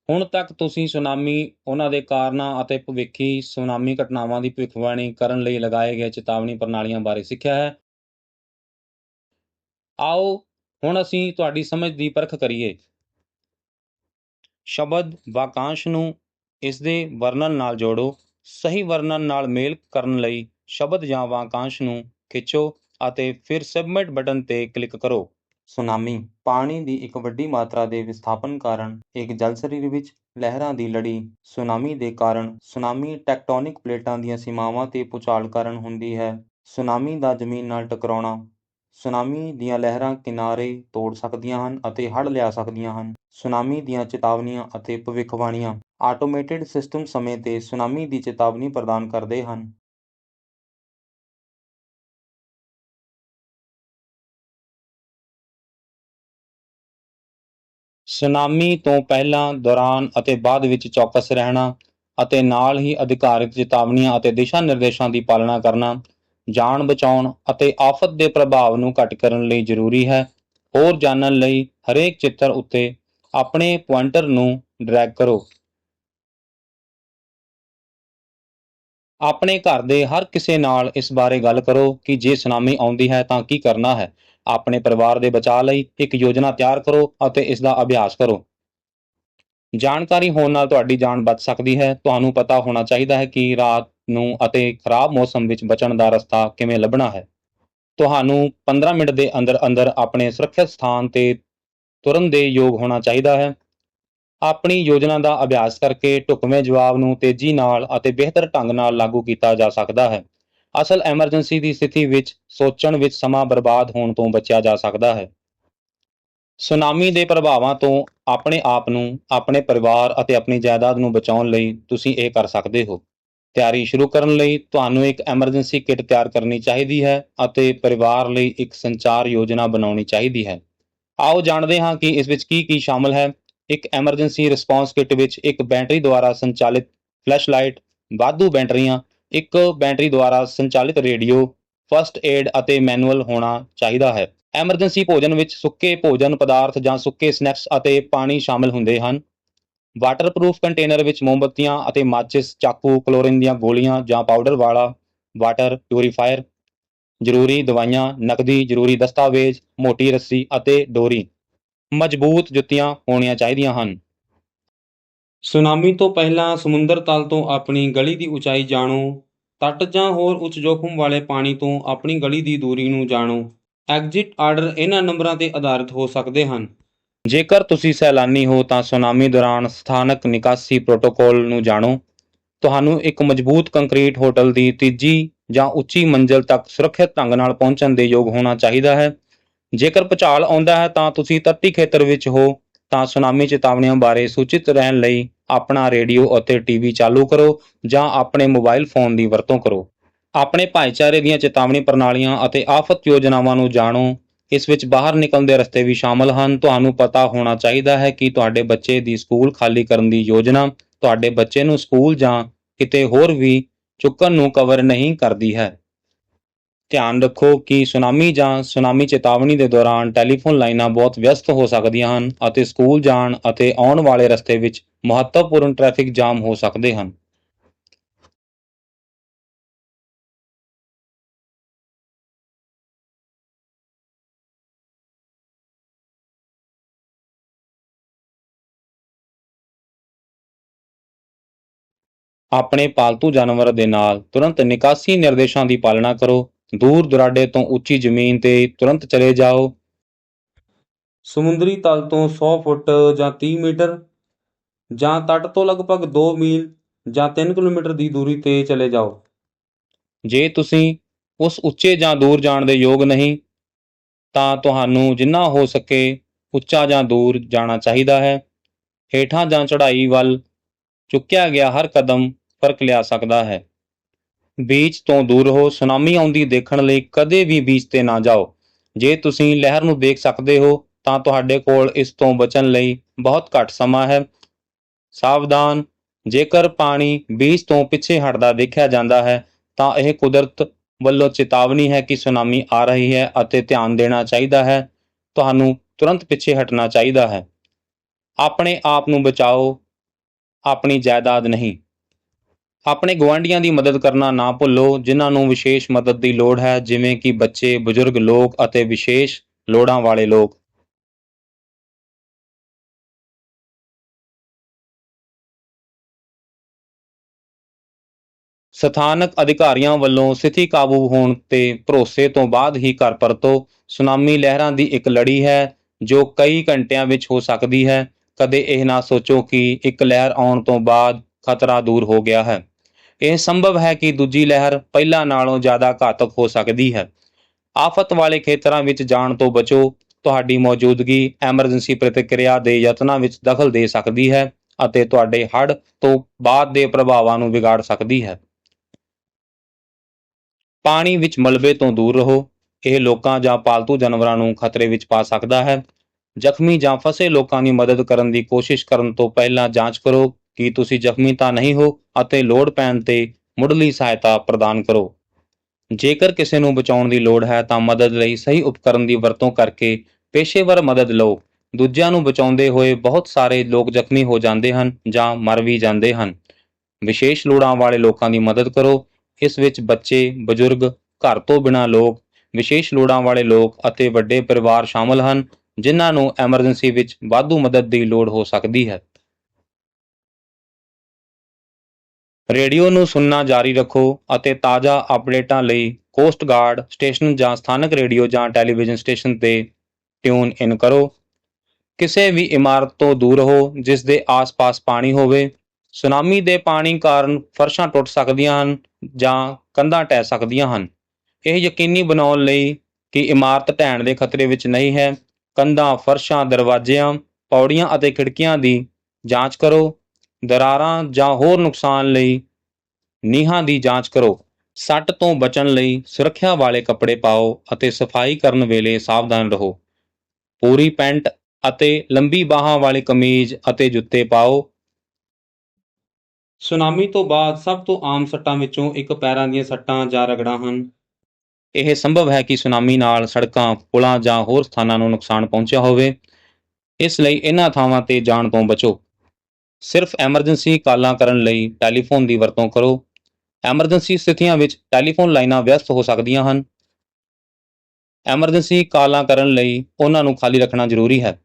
ਹੁਣ ਤੱਕ ਤੁਸੀਂ ਸੁਨਾਮੀ, ਉਹਨਾਂ ਦੇ ਕਾਰਨਾਂ ਅਤੇ ਭਵਿੱਖੀ ਸੁਨਾਮੀ ਘਟਨਾਵਾਂ ਦੀ ਭਵਿੱਖਬਾਣੀ ਕਰਨ ਲਈ ਲਗਾਏ ਗਏ ਚੇਤਾਵਨੀ ਪ੍ਰਣਾਲੀਆਂ ਬਾਰੇ ਸਿੱਖਿਆ ਹੈ। ਆਓ ਹੁਣ ਅਸੀਂ ਤੁਹਾਡੀ ਸਮਝ ਦੀ ਪਰਖ ਕਰੀਏ। ਸ਼ਬਦ ਵਾਕਾਂਸ਼ ਨੂੰ ਇਸ ਦੇ ਵਰਣਨ ਨਾਲ ਜੋੜੋ। ਸਹੀ ਵਰਣਨ ਨਾਲ ਮੇਲ ਕਰਨ ਲਈ ਸ਼ਬਦ ਜਾਂ ਵਾਕਾਂਸ਼ ਨੂੰ ਖਿੱਚੋ ਅਤੇ ਫਿਰ ਸਬਮਿਟ ਬਟਨ ਤੇ ਕਲਿੱਕ ਕਰੋ। ਸੁਨਾਮੀ, ਪਾਣੀ ਦੀ ਇੱਕ ਵੱਡੀ ਮਾਤਰਾ ਦੇ ਵਿਸਥਾਪਨ ਕਾਰਨ ਇੱਕ ਜਲ ਸਰੀਰ ਵਿੱਚ ਲਹਿਰਾਂ ਦੀ ਲੜੀ ਸੁਨਾਮੀ ਦੇ ਕਾਰਨ ਸੁਨਾਮੀ ਟੈਕਟੋਨਿਕ ਪਲੇਟਾਂ ਦੀਆਂ ਸੀਮਾਵਾਂ ਤੇ ਭੂਚਾਲ ਕਾਰਨ ਹੁੰਦੀ ਹੈ। ਸੁਨਾਮੀ ਦਾ ਜ਼ਮੀਨ ਨਾਲ ਟਕਰਾਉਣਾ ਸੁਨਾਮੀ ਦੀਆਂ ਲਹਿਰਾਂ ਕਿਨਾਰੇ ਤੋੜ ਸਕਦੀਆਂ ਹਨ ਅਤੇ ਹੜ੍ਹ ਲਿਆ ਸਕਦੀਆਂ ਹਨ। ਸੁਨਾਮੀ ਦੀਆਂ ਚੇਤਾਵਨੀਆਂ ਅਤੇ ਭਵਿੱਖਬਾਣੀਆਂ ਆਟੋਮੇਟਿਡ ਸਿਸਟਮ ਸਮੇਂ ਤੇ ਸੁਨਾਮੀ ਦੀ ਚੇਤਾਵਨੀ ਪ੍ਰਦਾਨ ਕਰਦੇ ਹਨ। ਸੁਨਾਮੀ ਤੋਂ ਪਹਿਲਾਂ ਦੌਰਾਨ ਅਤੇ ਬਾਅਦ ਵਿੱਚ ਚੌਕਸ ਰਹਿਣਾ ਅਤੇ ਨਾਲ ਹੀ ਅਧਿਕਾਰਿਤ ਚੇਤਾਵਨੀਆਂ ਅਤੇ ਦਿਸ਼ਾ ਨਿਰਦੇਸ਼ਾਂ ਦੀ ਪਾਲਣਾ ਕਰਨਾ ਜਾਨ ਬਚਾਉਣ ਅਤੇ ਆਫਤ ਦੇ ਪ੍ਰਭਾਵ ਨੂੰ ਘੱਟ ਕਰਨ ਲਈ ਜ਼ਰੂਰੀ ਹੈ। ਹੋਰ ਜਾਣਨ ਲਈ ਹਰੇਕ ਚਿੱਤਰ ਉੱਤੇ ਆਪਣੇ ਪੁਆਇੰਟਰ ਨੂੰ ਡਰੈਗ ਕਰੋ। ਆਪਣੇ ਘਰ ਦੇ ਹਰ ਕਿਸੇ ਨਾਲ ਇਸ ਬਾਰੇ ਗੱਲ ਕਰੋ ਕਿ ਜੇ ਸੁਨਾਮੀ ਆਉਂਦੀ ਹੈ ਤਾਂ ਕੀ ਕਰਨਾ ਹੈ। ਆਪਣੇ ਪਰਿਵਾਰ ਦੇ ਬਚਾਅ ਲਈ ਇੱਕ ਯੋਜਨਾ ਤਿਆਰ ਕਰੋ ਅਤੇ ਇਸ ਦਾ ਅਭਿਆਸ ਕਰੋ। ਜਾਣਕਾਰੀ ਹੋਣ ਨਾਲ ਤੁਹਾਡੀ ਜਾਨ ਬਚ ਸਕਦੀ ਹੈ। ਤੁਹਾਨੂੰ ਪਤਾ ਹੋਣਾ ਚਾਹੀਦਾ ਹੈ ਕਿ ਰਾਤ ਨੂੰ ਅਤੇ ਖਰਾਬ ਮੌਸਮ ਵਿੱਚ ਬਚਣ ਦਾ ਰਸਤਾ ਕਿਵੇਂ ਲੱਭਣਾ ਹੈ? ਤੁਹਾਨੂੰ 15 ਮਿੰਟ ਦੇ ਅੰਦਰ ਅੰਦਰ ਆਪਣੇ ਸੁਰੱਖਿਅਤ ਸਥਾਨ ਤੇ ਤੁਰਨ ਦੇ ਯੋਗ ਹੋਣਾ ਚਾਹੀਦਾ ਹੈ। ਆਪਣੀ ਯੋਜਨਾ ਦਾ ਅਭਿਆਸ ਕਰਕੇ ਢੁਕਵੇਂ ਜਵਾਬ ਨੂੰ ਤੇਜ਼ੀ ਨਾਲ ਅਤੇ ਬਿਹਤਰ ਢੰਗ ਨਾਲ ਲਾਗੂ ਕੀਤਾ ਜਾ ਸਕਦਾ ਹੈ। ਅਸਲ ਐਮਰਜੈਂਸੀ ਦੀ ਸਥਿਤੀ ਵਿੱਚ ਸੋਚਣ ਵਿੱਚ ਸਮਾਂ ਬਰਬਾਦ ਹੋਣ ਤੋਂ ਬਚਿਆ ਜਾ ਸਕਦਾ ਹੈ। ਸੁਨਾਮੀ ਦੇ ਪ੍ਰਭਾਵਾਂ ਤੋਂ ਆਪਣੇ ਆਪ ਨੂੰ, ਆਪਣੇ ਪਰਿਵਾਰ ਅਤੇ ਆਪਣੀ ਜਾਇਦਾਦ ਨੂੰ ਬਚਾਉਣ ਲਈ ਤੁਸੀਂ ਇਹ ਕਰ ਸਕਦੇ ਹੋ। ਤਿਆਰੀ ਸ਼ੁਰੂ ਕਰਨ ਲਈ ਤੁਹਾਨੂੰ ਇੱਕ ਐਮਰਜੈਂਸੀ ਕਿੱਟ ਤਿਆਰ ਕਰਨੀ ਚਾਹੀਦੀ ਹੈ ਅਤੇ ਪਰਿਵਾਰ ਲਈ ਇੱਕ ਸੰਚਾਰ ਯੋਜਨਾ ਬਣਾਉਣੀ ਚਾਹੀਦੀ ਹੈ। ਆਓ ਜਾਣਦੇ ਹਾਂ ਕਿ ਇਸ ਵਿੱਚ ਕੀ ਕੀ ਸ਼ਾਮਲ ਹੈ। ਇੱਕ ਐਮਰਜੈਂਸੀ ਰਿਸਪਾਂਸ ਕਿੱਟ ਵਿੱਚ ਇੱਕ ਬੈਟਰੀ ਦੁਆਰਾ ਸੰਚਾਲਿਤ ਫਲੈਸ਼ਲਾਈਟ ਵਾਧੂ ਬੈਟਰੀਆਂ, ਇੱਕ ਬੈਟਰੀ ਦੁਆਰਾ ਸੰਚਾਲਿਤ ਰੇਡੀਓ ਫਸਟ ਏਡ ਅਤੇ ਮੈਨੂਅਲ ਹੋਣਾ ਚਾਹੀਦਾ ਹੈ। ਐਮਰਜੈਂਸੀ ਭੋਜਨ ਵਿੱਚ ਸੁੱਕੇ ਭੋਜਨ ਪਦਾਰਥ ਜਾਂ ਸੁੱਕੇ ਸਨੈਕਸ ਅਤੇ ਪਾਣੀ ਸ਼ਾਮਲ ਹੁੰਦੇ ਹਨ। ਵਾਟਰਪ੍ਰੂਫ ਕੰਟੇਨਰ ਵਿੱਚ ਮੋਮਬੱਤੀਆਂ ਅਤੇ ਮਾਚਿਸ, ਚਾਕੂ ਕਲੋਰੀਨ ਦੀਆਂ ਗੋਲੀਆਂ ਜਾਂ ਪਾਊਡਰ ਵਾਲਾ ਵਾਟਰ ਪਿਊਰੀਫਾਇਰ ਜ਼ਰੂਰੀ ਦਵਾਈਆਂ, ਨਕਦੀ, ਜ਼ਰੂਰੀ ਦਸਤਾਵੇਜ਼, ਮੋਟੀ ਰੱਸੀ ਅਤੇ ਡੋਰੀ ਮਜ਼ਬੂਤ ਜੁੱਤੀਆਂ ਹੋਣੀਆਂ ਚਾਹੀਦੀਆਂ ਹਨ। ਸੁਨਾਮੀ ਤੋਂ ਪਹਿਲਾਂ ਸਮੁੰਦਰ ਤਲ ਤੋਂ ਆਪਣੀ ਗਲੀ ਦੀ ਉਚਾਈ ਜਾਣੋ, ਤੱਟ ਜਾਂ ਹੋਰ ਉੱਚ ਜੋਖਮ ਵਾਲੇ ਪਾਣੀ ਤੋਂ ਆਪਣੀ ਗਲੀ ਦੀ ਦੂਰੀ ਨੂੰ ਜਾਣੋ। ਐਗਜ਼ਿਟ ਆਰਡਰ ਇਹਨਾਂ ਨੰਬਰਾਂ ਤੇ ਆਧਾਰਿਤ ਹੋ ਸਕਦੇ ਹਨ। ਜੇਕਰ ਤੁਸੀਂ ਸੈਲਾਨੀ ਹੋ ਤਾਂ ਸੁਨਾਮੀ ਦੌਰਾਨ ਸਥਾਨਕ ਨਿਕਾਸੀ ਪ੍ਰੋਟੋਕੋਲ ਨੂੰ ਜਾਣੋ। ਤੁਹਾਨੂੰ ਇੱਕ ਮਜ਼ਬੂਤ ਕੰਕਰੀਟ ਹੋਟਲ ਦੀ ਤੀਜੀ ਜਾਂ ਉੱਚੀ ਮੰਜ਼ਲ ਤੱਕ ਸੁਰੱਖਿਅਤ ਢੰਗ ਨਾਲ ਪਹੁੰਚਣ ਦੇ ਯੋਗ ਹੋਣਾ ਚਾਹੀਦਾ ਹੈ। ਜੇਕਰ ਭੂਚਾਲ ਆਉਂਦਾ ਹੈ ਤਾਂ ਤੁਸੀਂ ਤੱਟੀ ਖੇਤਰ ਵਿੱਚ ਹੋ ਤਾਂ ਸੁਨਾਮੀ ਚੇਤਾਵਨੀਆਂ ਬਾਰੇ ਸੂਚਿਤ ਰਹਿਣ ਲਈ ਆਪਣਾ ਰੇਡੀਓ ਅਤੇ ਟੀਵੀ ਚਾਲੂ ਕਰੋ ਜਾਂ ਆਪਣੇ ਮੋਬਾਈਲ ਫੋਨ ਦੀ ਵਰਤੋਂ ਕਰੋ। ਆਪਣੇ ਭਾਈਚਾਰੇ ਦੀਆਂ ਚੇਤਾਵਨੀ ਪ੍ਰਣਾਲੀਆਂ ਅਤੇ ਆਫਤ ਯੋਜਨਾਵਾਂ ਨੂੰ ਜਾਣੋ। ਇਸ ਵਿੱਚ ਬਾਹਰ ਨਿਕਲਣ ਦੇ ਰਸਤੇ ਵੀ ਸ਼ਾਮਲ ਹਨ। ਤੁਹਾਨੂੰ ਪਤਾ ਹੋਣਾ ਚਾਹੀਦਾ ਹੈ ਕਿ ਤੁਹਾਡੇ ਬੱਚੇ ਦੀ ਸਕੂਲ ਖਾਲੀ ਕਰਨ ਦੀ ਯੋਜਨਾ ਤੁਹਾਡੇ ਬੱਚੇ ਨੂੰ ਸਕੂਲ ਜਾਂ ਕਿਤੇ ਹੋਰ ਵੀ ਚੁੱਕਣ ਨੂੰ ਕਵਰ ਨਹੀਂ ਕਰਦੀ ਹੈ। ਧਿਆਨ ਰੱਖੋ ਕਿ ਸੁਨਾਮੀ ਜਾਂ ਸੁਨਾਮੀ ਚੇਤਾਵਨੀ ਦੇ ਦੌਰਾਨ ਟੈਲੀਫੋਨ ਲਾਈਨਾਂ ਬਹੁਤ ਵਿਅਸਤ ਹੋ ਸਕਦੀਆਂ ਹਨ ਅਤੇ ਸਕੂਲ ਜਾਣ ਅਤੇ ਆਉਣ ਵਾਲੇ ਰਸਤੇ ਵਿੱਚ ਮਹੱਤਵਪੂਰਨ ਟ੍ਰੈਫਿਕ ਜਾਮ ਹੋ ਸਕਦੇ ਹਨ। ਆਪਣੇ ਪਾਲਤੂ ਜਾਨਵਰ ਦੇ ਨਾਲ ਤੁਰੰਤ ਨਿਕਾਸੀ ਨਿਰਦੇਸ਼ਾਂ ਦੀ ਪਾਲਣਾ ਕਰੋ। ਦੂਰ ਦੁਰਾਡੇ ਤੋਂ ਉੱਚੀ ਜ਼ਮੀਨ ਤੇ ਤੁਰੰਤ ਚਲੇ ਜਾਓ। ਸਮੁੰਦਰੀ ਤਲ ਤੋਂ 100 ਫੁੱਟ ਜਾਂ 30 ਮੀਟਰ ਜਾਂ ਤੱਟ ਤੋਂ ਲਗਭਗ 2 ਮੀਲ ਜਾਂ 3 ਕਿਲੋਮੀਟਰ ਦੀ ਦੂਰੀ ਤੇ ਚਲੇ ਜਾਓ। ਜੇ ਤੁਸੀਂ ਉਸ ਉੱਚੇ ਜਾਂ ਦੂਰ ਜਾਣ ਦੇ ਯੋਗ ਨਹੀਂ, ਤਾਂ ਤੁਹਾਨੂੰ ਜਿੰਨਾ ਹੋ ਸਕੇ ਉੱਚਾ ਜਾਂ ਦੂਰ ਜਾਣਾ ਚਾਹੀਦਾ ਹੈ। ਹੇਠਾਂ ਜਾਂ ਚੜ੍ਹਾਈ ਵੱਲ ਚੁੱਕਿਆ ਗਿਆ ਹਰ ਕਦਮ ਫ਼ਰਕ ਲਿਆ ਸਕਦਾ ਹੈ। ਬੀਚ ਤੋਂ ਦੂਰ ਹੋ ਸੁਨਾਮੀ ਆਉਂਦੀ ਦੇਖਣ ਲਈ ਕਦੇ ਵੀ ਬੀਚ ਤੇ ਨਾ ਜਾਓ। ਜੇ ਤੁਸੀਂ ਲਹਿਰ ਨੂੰ ਦੇਖ ਸਕਦੇ ਹੋ, ਤਾਂ ਤੁਹਾਡੇ ਕੋਲ ਇਸ ਤੋਂ ਬਚਣ ਲਈ ਬਹੁਤ ਘੱਟ ਸਮਾਂ ਹੈ। ਸਾਵਧਾਨ, ਜੇਕਰ ਪਾਣੀ ਬੀਚ ਤੋਂ ਪਿੱਛੇ ਹਟਦਾ ਦੇਖਿਆ ਜਾਂਦਾ ਹੈ, ਤਾਂ ਇਹ ਕੁਦਰਤ ਵੱਲੋਂ ਚੇਤਾਵਨੀ ਹੈ ਕਿ ਸੁਨਾਮੀ ਆ ਰਹੀ ਹੈ ਅਤੇ ਧਿਆਨ ਦੇਣਾ ਚਾਹੀਦਾ ਹੈ। ਤੁਹਾਨੂੰ ਤੁਰੰਤ ਪਿੱਛੇ ਹਟਣਾ ਚਾਹੀਦਾ ਹੈ। ਆਪਣੇ ਆਪ ਨੂੰ ਬਚਾਓ। ਆਪਣੀ ਜਾਇਦਾਦ ਨਹੀਂ। ਆਪਣੇ ਗੁਆਂਢੀਆਂ ਦੀ ਮਦਦ ਕਰਨਾ ਨਾ ਭੁੱਲੋ, ਜਿਨ੍ਹਾਂ ਨੂੰ ਵਿਸ਼ੇਸ਼ ਮਦਦ ਦੀ ਲੋੜ ਹੈ, ਜਿਵੇਂ ਕਿ ਬੱਚੇ, ਬਜ਼ੁਰਗ ਲੋਕ ਅਤੇ ਵਿਸ਼ੇਸ਼ ਲੋੜਾਂ ਵਾਲੇ ਲੋਕ। ਸਥਾਨਕ ਅਧਿਕਾਰੀਆਂ ਵੱਲੋਂ ਸਥਿਤੀ ਕਾਬੂ ਹੋਣ ਤੇ ਭਰੋਸੇ ਤੋਂ ਬਾਅਦ ਹੀ ਘਰ ਪਰਤੋ। ਸੁਨਾਮੀ ਲਹਿਰਾਂ ਦੀ ਇੱਕ ਲੜੀ ਹੈ, ਜੋ ਕਈ ਘੰਟਿਆਂ ਵਿੱਚ ਹੋ ਸਕਦੀ ਹੈ। ਕਦੇ ਇਹ ਨਾ ਸੋਚੋ ਕਿ ਇੱਕ ਲਹਿਰ ਆਉਣ ਤੋਂ ਬਾਅਦ ਖਤਰਾ ਦੂਰ ਹੋ ਗਿਆ ਹੈ। ਇਹ ਸੰਭਵ ਹੈ ਕਿ ਦੂਜੀ ਲਹਿਰ ਪਹਿਲਾਂ ਨਾਲੋਂ ਜ਼ਿਆਦਾ ਘਾਤਕ ਹੋ ਸਕਦੀ ਹੈ। ਆਫਤ ਵਾਲੇ ਖੇਤਰਾਂ ਵਿੱਚ ਜਾਣ ਤੋਂ ਬਚੋ, ਤੁਹਾਡੀ ਮੌਜੂਦਗੀ ਐਮਰਜੈਂਸੀ ਪ੍ਰਤੀਕਿਰਿਆ ਦੇ ਯਤਨਾਂ ਵਿੱਚ ਦਖਲ ਦੇ ਸਕਦੀ ਹੈ ਅਤੇ ਤੁਹਾਡੇ ਹੜ੍ਹ ਤੋਂ ਬਾਅਦ ਦੇ ਪ੍ਰਭਾਵਾਂ ਨੂੰ ਵਿਗਾੜ ਸਕਦੀ ਹੈ। ਪਾਣੀ ਵਿੱਚ ਮਲਬੇ ਤੋਂ ਦੂਰ ਰਹੋ। ਇਹ ਲੋਕਾਂ ਜਾਂ ਪਾਲਤੂ ਜਾਨਵਰਾਂ ਨੂੰ ਖਤਰੇ ਵਿੱਚ ਪਾ ਸਕਦਾ ਹੈ। ਜ਼ਖਮੀ ਜਾਂ ਫਸੇ ਲੋਕਾਂ ਦੀ ਮਦਦ ਕਰਨ ਦੀ ਕੋਸ਼ਿਸ਼ ਕਰਨ ਤੋਂ ਪਹਿਲਾਂ ਜਾਂਚ ਕਰੋ। ਕਿ ਤੁਸੀਂ ਜ਼ਖਮੀ ਤਾਂ ਨਹੀਂ ਹੋ ਅਤੇ ਲੋੜ ਪੈਣ ਤੇ ਮੁੱਢਲੀ ਸਹਾਇਤਾ ਪ੍ਰਦਾਨ ਕਰੋ। ਜੇਕਰ ਕਿਸੇ ਨੂੰ ਬਚਾਉਣ ਦੀ ਲੋੜ ਹੈ ਤਾਂ ਮਦਦ ਲਈ ਸਹੀ ਉਪਕਰਨ ਦੀ ਵਰਤੋਂ ਕਰਕੇ ਪੇਸ਼ੇਵਰ ਮਦਦ ਲਓ। ਦੂਜਿਆਂ ਨੂੰ ਬਚਾਉਂਦੇ ਹੋਏ ਬਹੁਤ ਸਾਰੇ ਲੋਕ ਜ਼ਖਮੀ ਹੋ ਜਾਂਦੇ ਹਨ ਜਾਂ ਮਰ ਵੀ ਜਾਂਦੇ ਹਨ। ਵਿਸ਼ੇਸ਼ ਲੋੜਾਂ ਵਾਲੇ ਲੋਕਾਂ ਦੀ ਮਦਦ ਕਰੋ। ਇਸ ਵਿੱਚ ਬੱਚੇ, ਬਜ਼ੁਰਗ, ਘਰ ਤੋਂ ਬਿਨਾਂ ਲੋਕ, ਵਿਸ਼ੇਸ਼ ਲੋੜਾਂ ਵਾਲੇ ਲੋਕ ਅਤੇ ਵੱਡੇ ਪਰਿਵਾਰ ਸ਼ਾਮਲ ਹਨ, ਜਿਨ੍ਹਾਂ ਨੂੰ ਐਮਰਜੈਂਸੀ ਵਿੱਚ ਵਾਧੂ ਮਦਦ ਦੀ ਲੋੜ ਹੋ ਸਕਦੀ ਹੈ। ਰੇਡੀਓ ਨੂੰ ਸੁਣਨਾ ਜਾਰੀ ਰੱਖੋ ਅਤੇ ਤਾਜ਼ਾ ਅਪਡੇਟਾਂ ਲਈ ਕੋਸਟ ਗਾਰਡ ਸਟੇਸ਼ਨ ਜਾਂ ਸਥਾਨਕ ਰੇਡੀਓ ਜਾਂ ਟੈਲੀਵਿਜ਼ਨ ਸਟੇਸ਼ਨ ਤੇ ਟਿਊਨ ਇਨ ਕਰੋ। ਕਿਸੇ ਵੀ ਇਮਾਰਤ ਤੋਂ ਦੂਰ ਰਹੋ, ਜਿਸ ਦੇ ਆਸ-ਪਾਸ ਪਾਣੀ ਹੋਵੇ। ਸੁਨਾਮੀ ਦੇ ਪਾਣੀ ਕਾਰਨ ਫਰਸ਼ਾਂ ਟੁੱਟ ਸਕਦੀਆਂ ਹਨ ਜਾਂ ਕੰਧਾਂ ਢਹਿ ਸਕਦੀਆਂ ਹਨ। ਇਹ ਯਕੀਨੀ ਬਣਾਉਣ ਲਈ ਕਿ ਇਮਾਰਤ ਢਹਿਣ ਦੇ ਖਤਰੇ ਵਿੱਚ ਨਹੀਂ ਹੈ। ਕੰਧਾਂ, ਫਰਸ਼ਾਂ, ਦਰਵਾਜ਼ਿਆਂ, ਪੌੜੀਆਂ ਅਤੇ ਖਿੜਕੀਆਂ ਦੀ ਜਾਂਚ ਕਰੋ। ਦਰਾਰਾਂ ਜਾਂ ਹੋਰ ਨੁਕਸਾਨ ਲਈ ਨੀਹਾਂ ਦੀ ਜਾਂਚ ਕਰੋ। ਸੱਟ ਤੋਂ ਬਚਣ ਲਈ ਸੁਰੱਖਿਆ ਵਾਲੇ ਕੱਪੜੇ ਪਾਓ ਅਤੇ ਸਫ਼ਾਈ ਕਰਨ ਵੇਲੇ ਸਾਵਧਾਨ ਰਹੋ। ਪੂਰੀ ਪੈਂਟ ਅਤੇ ਲੰਬੀ ਬਾਹਾਂ ਵਾਲੀ ਕਮੀਜ਼ ਅਤੇ ਜੁੱਤੇ ਪਾਓ। ਸੁਨਾਮੀ ਤੋਂ ਬਾਅਦ ਸਭ ਤੋਂ ਆਮ ਸੱਟਾਂ ਵਿੱਚੋਂ ਇੱਕ ਪੈਰਾਂ ਦੀਆਂ ਸੱਟਾਂ ਜਾਂ ਰਗੜਾਂ ਹਨ। ਇਹ ਸੰਭਵ ਹੈ ਕਿ ਸੁਨਾਮੀ ਨਾਲ ਸੜਕਾਂ, ਪੁਲਾਂ ਜਾਂ ਹੋਰ ਸਥਾਨਾਂ ਨੂੰ ਨੁਕਸਾਨ ਪਹੁੰਚਿਆ ਹੋਵੇ। ਇਸ ਲਈ ਇਹਨਾਂ ਥਾਵਾਂ ਤੇ ਜਾਣ ਤੋਂ ਬਚੋ। ਸਿਰਫ ਐਮਰਜੈਂਸੀ ਕਾਲਾਂ ਕਰਨ ਲਈ ਟੈਲੀਫੋਨ ਦੀ ਵਰਤੋਂ ਕਰੋ। ਐਮਰਜੈਂਸੀ ਸਥਿਤੀਆਂ ਵਿੱਚ ਟੈਲੀਫੋਨ ਲਾਈਨਾਂ ਵਿਅਸਤ ਹੋ ਸਕਦੀਆਂ ਹਨ। ਐਮਰਜੈਂਸੀ ਕਾਲਾਂ ਕਰਨ ਲਈ ਉਹਨਾਂ ਨੂੰ ਖਾਲੀ ਰੱਖਣਾ ਜ਼ਰੂਰੀ ਹੈ।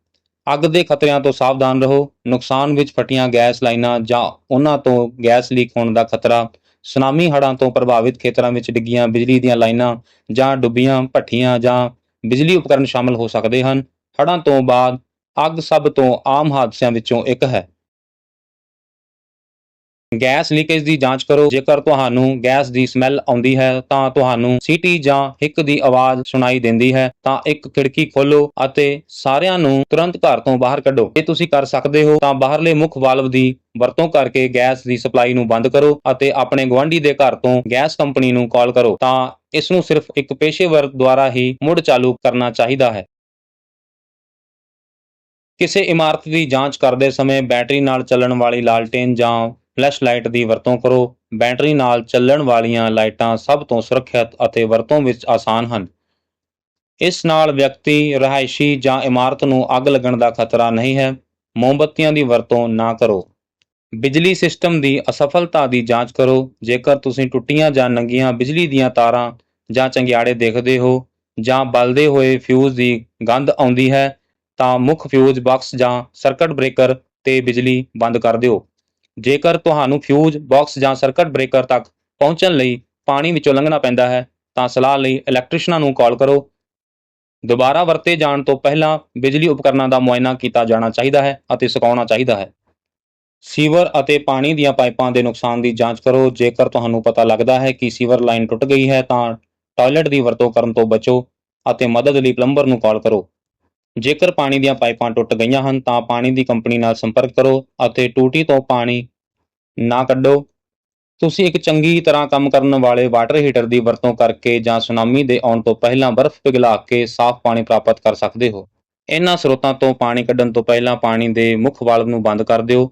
ਅੱਗ ਦੇ ਖਤਰਿਆਂ ਤੋਂ ਸਾਵਧਾਨ ਰਹੋ। ਨੁਕਸਾਨ ਵਿੱਚ ਫਟੀਆਂ ਗੈਸ ਲਾਈਨਾਂ ਜਾਂ ਉਹਨਾਂ ਤੋਂ ਗੈਸ ਲੀਕ ਹੋਣ ਦਾ ਖਤਰਾ, ਸੁਨਾਮੀ ਹੜ੍ਹਾਂ ਤੋਂ ਪ੍ਰਭਾਵਿਤ ਖੇਤਰਾਂ ਵਿੱਚ ਡਿੱਗੀਆਂ ਬਿਜਲੀ ਦੀਆਂ ਲਾਈਨਾਂ ਜਾਂ ਡੁੱਬੀਆਂ ਭੱਠੀਆਂ ਜਾਂ ਬਿਜਲੀ ਉਪਕਰਨ ਸ਼ਾਮਲ ਹੋ ਸਕਦੇ ਹਨ। ਹੜ੍ਹਾਂ ਤੋਂ ਬਾਅਦ ਅੱਗ ਸਭ ਤੋਂ ਆਮ ਹਾਦਸਿਆਂ ਵਿੱਚੋਂ ਇੱਕ ਹੈ। ਗੈਸ ਲੀਕੇਜ ਦੀ ਜਾਂਚ ਕਰੋ। ਜੇਕਰ ਤੁਹਾਨੂੰ ਗੈਸ ਦੀ ਸਮੈਲ ਆਉਂਦੀ ਹੈ, ਤਾਂ ਤੁਹਾਨੂੰ ਸੀਟੀ ਜਾਂ ਹਿੱਕ ਦੀ ਆਵਾਜ਼ ਸੁਣਾਈ ਦਿੰਦੀ ਹੈ। ਤਾਂ ਇੱਕ ਖਿੜਕੀ ਖੋਲੋ ਅਤੇ ਸਾਰਿਆਂ ਨੂੰ ਤੁਰੰਤ ਘਰ ਤੋਂ ਬਾਹਰ ਕੱਢੋ। ਜੇ ਤੁਸੀਂ ਕਰ ਸਕਦੇ ਹੋ, ਤਾਂ ਬਾਹਰਲੇ ਮੁੱਖ ਵਾਲਵ ਦੀ ਵਰਤੋਂ ਕਰਕੇ ਗੈਸ ਦੀ ਸਪਲਾਈ ਨੂੰ ਬੰਦ ਕਰੋ ਅਤੇ ਆਪਣੇ ਗੁਆਂਢੀ ਦੇ ਘਰ ਤੋਂ ਗੈਸ ਕੰਪਨੀ ਨੂੰ ਕਾਲ ਕਰੋ। ਤਾਂ ਇਸ ਨੂੰ ਸਿਰਫ ਇੱਕ ਪੇਸ਼ੇਵਰ ਦੁਆਰਾ ਹੀ ਮੁੜ ਚਾਲੂ ਕਰਨਾ ਚਾਹੀਦਾ ਹੈ। ਕਿਸੇ ਇਮਾਰਤ ਦੀ ਜਾਂਚ ਕਰਦੇ ਸਮੇਂ ਬੈਟਰੀ ਨਾਲ ਚੱਲਣ ਵਾਲੀ ਲਾਲਟੇਨ ਜਾਂ ਫਲੈਸ਼ ਲਾਈਟ ਦੀ ਵਰਤੋਂ ਕਰੋ। ਬੈਟਰੀ ਨਾਲ ਚੱਲਣ ਵਾਲੀਆਂ ਲਾਈਟਾਂ ਸਭ ਤੋਂ ਸੁਰੱਖਿਅਤ ਅਤੇ ਵਰਤੋਂ ਵਿੱਚ ਆਸਾਨ ਹਨ। ਇਸ ਨਾਲ ਵਿਅਕਤੀ, ਰਹਾਇਸ਼ੀ ਜਾਂ ਇਮਾਰਤ ਨੂੰ ਅੱਗ ਲੱਗਣ ਦਾ ਖਤਰਾ ਨਹੀਂ ਹੈ। ਮੋਮਬੱਤੀਆਂ ਦੀ ਵਰਤੋਂ ਨਾ ਕਰੋ। ਬਿਜਲੀ ਸਿਸਟਮ ਦੀ ਅਸਫਲਤਾ ਦੀ ਜਾਂਚ ਕਰੋ। ਜੇਕਰ ਤੁਸੀਂ ਟੁੱਟੀਆਂ ਜਾਂ ਨੰਗੀਆਂ ਬਿਜਲੀ ਦੀਆਂ ਤਾਰਾਂ ਜਾਂ ਚੰਗਿਆੜੇ ਦੇਖਦੇ ਹੋ ਜਾਂ ਬਲਦੇ ਹੋਏ ਫਿਊਜ਼ ਦੀ ਗੰਧ ਆਉਂਦੀ ਹੈ, ਤਾਂ ਮੁੱਖ ਫਿਊਜ਼ ਬਾਕਸ ਜਾਂ ਸਰਕਟ ਬ੍ਰੇਕਰ ਤੇ ਬਿਜਲੀ ਬੰਦ ਕਰ ਦਿਓ। ਜੇਕਰ ਤੁਹਾਨੂੰ ਫਿਊਜ਼ ਬਾਕਸ ਜਾਂ ਸਰਕਟ ਬ੍ਰੇਕਰ ਤੱਕ ਪਹੁੰਚਣ ਲਈ ਪਾਣੀ ਵਿੱਚੋਂ ਲੰਘਣਾ ਪੈਂਦਾ ਹੈ, ਤਾਂ ਸਲਾਹ ਲਈ ਇਲੈਕਟ੍ਰੀਸ਼ੀਅਨਾਂ ਨੂੰ ਕਾਲ ਕਰੋ। ਦੁਬਾਰਾ ਵਰਤੇ ਜਾਣ ਤੋਂ ਪਹਿਲਾਂ ਬਿਜਲੀ ਉਪਕਰਨਾਂ ਦਾ ਮੁਆਇਨਾ ਕੀਤਾ ਜਾਣਾ ਚਾਹੀਦਾ ਹੈ ਅਤੇ ਸੁਕਾਉਣਾ ਚਾਹੀਦਾ ਹੈ। ਸੀਵਰ ਅਤੇ ਪਾਣੀ ਦੀਆਂ ਪਾਈਪਾਂ ਦੇ ਨੁਕਸਾਨ ਦੀ ਜਾਂਚ ਕਰੋ। ਜੇਕਰ ਤੁਹਾਨੂੰ ਪਤਾ ਲੱਗਦਾ ਹੈ ਕਿ ਸੀਵਰ ਲਾਈਨ ਟੁੱਟ ਗਈ ਹੈ, ਤਾਂ ਟਾਇਲਟ ਦੀ ਵਰਤੋਂ ਕਰਨ ਤੋਂ ਬਚੋ ਅਤੇ ਮਦਦ ਲਈ ਪਲੰਬਰ ਨੂੰ ਕਾਲ ਕਰੋ। ਜੇਕਰ ਪਾਣੀ ਦੀਆਂ ਪਾਈਪਾਂ ਟੁੱਟ ਗਈਆਂ ਹਨ, ਤਾਂ ਪਾਣੀ ਦੀ ਕੰਪਨੀ ਨਾਲ ਸੰਪਰਕ ਕਰੋ ਅਤੇ ਟੂਟੀ ਤੋਂ ਪਾਣੀ ਨਾ ਕੱਢੋ। ਤੁਸੀਂ ਇੱਕ ਚੰਗੀ ਤਰ੍ਹਾਂ ਕੰਮ ਕਰਨ ਵਾਲੇ ਵਾਟਰ ਹੀਟਰ ਦੀ ਵਰਤੋਂ ਕਰਕੇ ਜਾਂ ਸੁਨਾਮੀ ਦੇ ਆਉਣ ਤੋਂ ਪਹਿਲਾਂ ਬਰਫ਼ ਪਿਘਲਾ ਕੇ ਸਾਫ਼ ਪਾਣੀ ਪ੍ਰਾਪਤ ਕਰ ਸਕਦੇ ਹੋ। ਇਹਨਾਂ ਸਰੋਤਾਂ ਤੋਂ ਪਾਣੀ ਕੱਢਣ ਤੋਂ ਪਹਿਲਾਂ ਪਾਣੀ ਦੇ ਮੁੱਖ ਵਾਲਵ ਨੂੰ ਬੰਦ ਕਰ ਦਿਓ।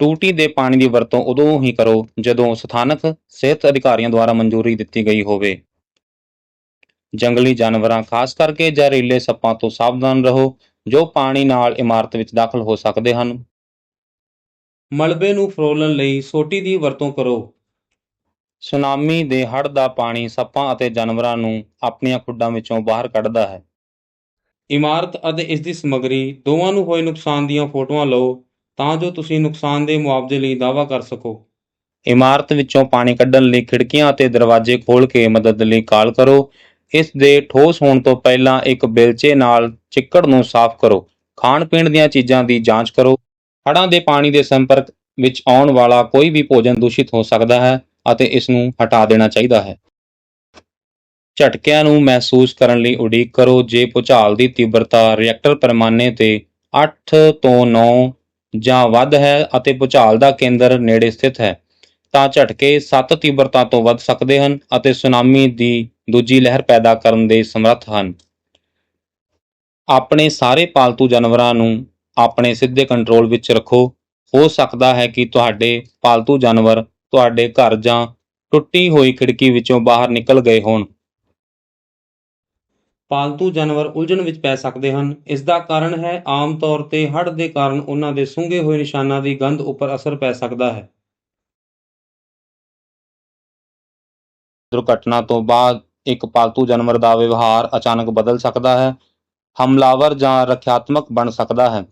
ਟੂਟੀ ਦੇ ਪਾਣੀ ਦੀ ਵਰਤੋਂ ਉਦੋਂ ਹੀ ਕਰੋ ਜਦੋਂ ਸਥਾਨਕ ਸਿਹਤ ਅਧਿਕਾਰੀਆਂ ਦੁਆਰਾ ਮਨਜ਼ੂਰੀ ਦਿੱਤੀ ਗਈ ਹੋਵੇ। ਜੰਗਲੀ ਜਾਨਵਰਾਂ, ਖਾਸ ਕਰਕੇ ਜ਼ਹਿਰੀਲੇ ਸੱਪਾਂ ਤੋਂ ਸਾਵਧਾਨ ਰਹੋ, ਜੋ ਪਾਣੀ ਨਾਲ ਇਮਾਰਤ ਵਿੱਚ ਦਾਖਲ ਹੋ ਸਕਦੇ ਹਨ। ਮਲਬੇ ਨੂੰ ਫਰੋਲਣ ਲਈ ਸੋਟੀ ਦੀ ਵਰਤੋਂ ਕਰੋ। ਸੁਨਾਮੀ ਦੇ ਹੜ੍ਹ ਦਾ ਪਾਣੀ ਸੱਪਾਂ ਅਤੇ ਜਾਨਵਰਾਂ ਨੂੰ ਆਪਣੀਆਂ ਖੁੱਡਾਂ ਵਿੱਚੋਂ ਬਾਹਰ ਕੱਢਦਾ ਹੈ। ਇਮਾਰਤ ਅਤੇ ਇਸ ਦੀ ਸਮੱਗਰੀ ਦੋਵਾਂ ਨੂੰ ਹੋਏ ਨੁਕਸਾਨ ਦੀਆਂ ਫੋਟੋਆਂ ਲਓ, ਤਾਂ ਜੋ ਤੁਸੀਂ ਨੁਕਸਾਨ ਦੇ ਮੁਆਵਜ਼ੇ ਲਈ ਦਾਅਵਾ ਕਰ ਸਕੋ। ਇਮਾਰਤ ਵਿੱਚੋਂ ਪਾਣੀ ਕੱਢਣ ਲਈ ਖਿੜਕੀਆਂ ਅਤੇ ਦਰਵਾਜ਼ੇ ਖੋਲ੍ਹ ਕੇ ਮਦਦ ਲਈ ਕਾਲ ਕਰੋ ਇਸ ਦੇ ਠੋਸ ਹੋਣ ਤੋਂ ਪਹਿਲਾਂ ਇੱਕ ਬੇਲਚੇ ਨਾਲ ਚਿੱਕੜ ਨੂੰ ਸਾਫ਼ ਕਰੋ। ਖਾਣ ਪੀਣ ਦੀਆਂ ਚੀਜ਼ਾਂ ਦੀ ਜਾਂਚ ਕਰੋ। ਹੜ੍ਹਾਂ ਦੇ ਪਾਣੀ ਦੇ ਸੰਪਰਕ ਵਿੱਚ ਆਉਣ ਵਾਲਾ ਕੋਈ ਵੀ ਭੋਜਨ ਦੂਸ਼ਿਤ ਹੋ ਸਕਦਾ ਹੈ ਅਤੇ ਇਸ ਨੂੰ ਹਟਾ ਦੇਣਾ ਚਾਹੀਦਾ ਹੈ। ਝਟਕਿਆਂ ਨੂੰ ਮਹਿਸੂਸ ਕਰਨ ਲਈ ਉਡੀਕ ਕਰੋ। ਜੇ ਭੂਚਾਲ ਦੀ ਤੀਬਰਤਾ ਰਿਐਕਟਰ ਪੈਮਾਨੇ ਤੇ 8 ਤੋਂ 9 ਜਾਂ ਵੱਧ ਹੈ ਅਤੇ ਭੂਚਾਲ ਦਾ ਕੇਂਦਰ ਨੇੜੇ ਸਥਿਤ ਹੈ, ਤਾਂ ਝਟਕੇ 7 ਤੀਬਰਤਾ ਤੋਂ ਵੱਧ ਸਕਦੇ ਹਨ ਅਤੇ ਸੁਨਾਮੀ ਦੀ ਦੂਜੀ ਲਹਿਰ ਪੈਦਾ ਕਰਨ ਦੇ ਸਮਰੱਥ ਹਨ। ਆਪਣੇ ਸਾਰੇ ਪਾਲਤੂ ਜਾਨਵਰਾਂ ਨੂੰ ਆਪਣੇ ਸਿੱਧੇ ਕੰਟਰੋਲ ਵਿੱਚ ਰੱਖੋ। ਹੋ ਸਕਦਾ ਹੈ ਕਿ ਤੁਹਾਡੇ ਪਾਲਤੂ ਜਾਨਵਰ ਤੁਹਾਡੇ ਘਰ ਜਾਂ ਟੁੱਟੀ ਹੋਈ ਖਿੜਕੀ ਵਿੱਚੋਂ ਬਾਹਰ ਨਿਕਲ ਗਏ ਹੋਣ। ਪਾਲਤੂ ਜਾਨਵਰ ਉਲਝਣ ਵਿੱਚ ਪੈ ਸਕਦੇ ਹਨ। ਇਸ ਦਾ ਕਾਰਨ ਹੈ, ਆਮ ਤੌਰ ਤੇ ਹੜ੍ਹ ਦੇ ਕਾਰਨ ਉਹਨਾਂ ਦੇ ਸੁੰਘੇ ਹੋਏ ਨਿਸ਼ਾਨਾਂ ਦੀ ਗੰਧ ਉੱਪਰ ਅਸਰ ਪੈ ਸਕਦਾ ਹੈ। ਦੁਰਘਟਨਾ ਤੋਂ ਬਾਅਦ ਇੱਕ ਪਾਲਤੂ ਜਾਨਵਰ ਦਾ ਵਿਵਹਾਰ ਅਚਾਨਕ ਬਦਲ ਸਕਦਾ ਹੈ, ਹਮਲਾਵਰ ਜਾਂ ਰੱਖਿਆਤਮਕ ਬਣ ਸਕਦਾ ਹੈ।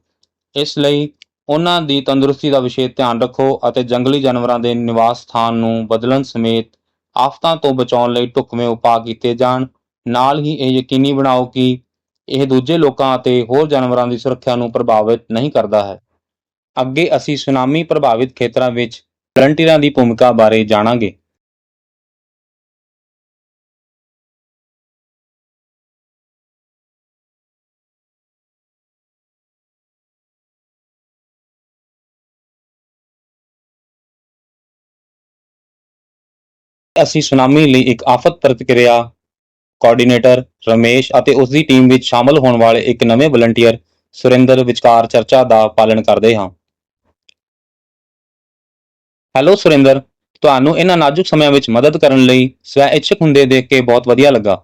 ਇਸ ਲਈ ਉਹਨਾਂ ਦੀ ਤੰਦਰੁਸਤੀ ਦਾ ਵਿਸ਼ੇਸ਼ ਧਿਆਨ ਰੱਖੋ ਅਤੇ ਜੰਗਲੀ ਜਾਨਵਰਾਂ ਦੇ ਨਿਵਾਸ ਸਥਾਨ ਨੂੰ ਬਦਲਣ ਸਮੇਤ ਆਫਤਾਂ ਤੋਂ ਬਚਾਉਣ ਲਈ ਢੁਕਵੇਂ ਉਪਾਅ ਕੀਤੇ ਜਾਣ। ਨਾਲ ਹੀ ਇਹ ਯਕੀਨੀ ਬਣਾਓ ਕਿ ਇਹ ਦੂਜੇ ਲੋਕਾਂ ਅਤੇ ਹੋਰ ਜਾਨਵਰਾਂ ਦੀ ਸੁਰੱਖਿਆ ਨੂੰ ਪ੍ਰਭਾਵਿਤ ਨਹੀਂ ਕਰਦਾ ਹੈ। ਅੱਗੇ ਅਸੀਂ ਸੁਨਾਮੀ ਪ੍ਰਭਾਵਿਤ ਖੇਤਰਾਂ ਵਿੱਚ ਵਲੰਟੀਅਰਾਂ ਦੀ ਭੂਮਿਕਾ ਬਾਰੇ ਜਾਣਾਂਗੇ। ਅਸੀਂ ਸੁਨਾਮੀ ਲਈ ਇੱਕ ਆਫਤ ਪ੍ਰਤੀਕਿਰਿਆ ਕੋਆਰਡੀਨੇਟਰ ਰਮੇਸ਼ ਅਤੇ ਉਸ ਦੀ ਟੀਮ ਵਿੱਚ ਸ਼ਾਮਲ ਹੋਣ ਵਾਲੇ ਇੱਕ ਨਵੇਂ ਵਲੰਟੀਅਰ ਸੁਰਿੰਦਰ ਵਿਚਕਾਰ ਚਰਚਾ ਦਾ ਪਾਲਣ ਕਰਦੇ ਹਾਂ। ਹੈਲੋ ਸੁਰਿੰਦਰ, ਤੁਹਾਨੂੰ ਇਹਨਾਂ ਨਾਜ਼ੁਕ ਸਮਿਆਂ ਵਿੱਚ ਮਦਦ ਕਰਨ ਲਈ ਸਵੈ ਇੱਛਕ ਹੁੰਦੇ ਦੇਖ ਕੇ ਬਹੁਤ ਵਧੀਆ ਲੱਗਾ।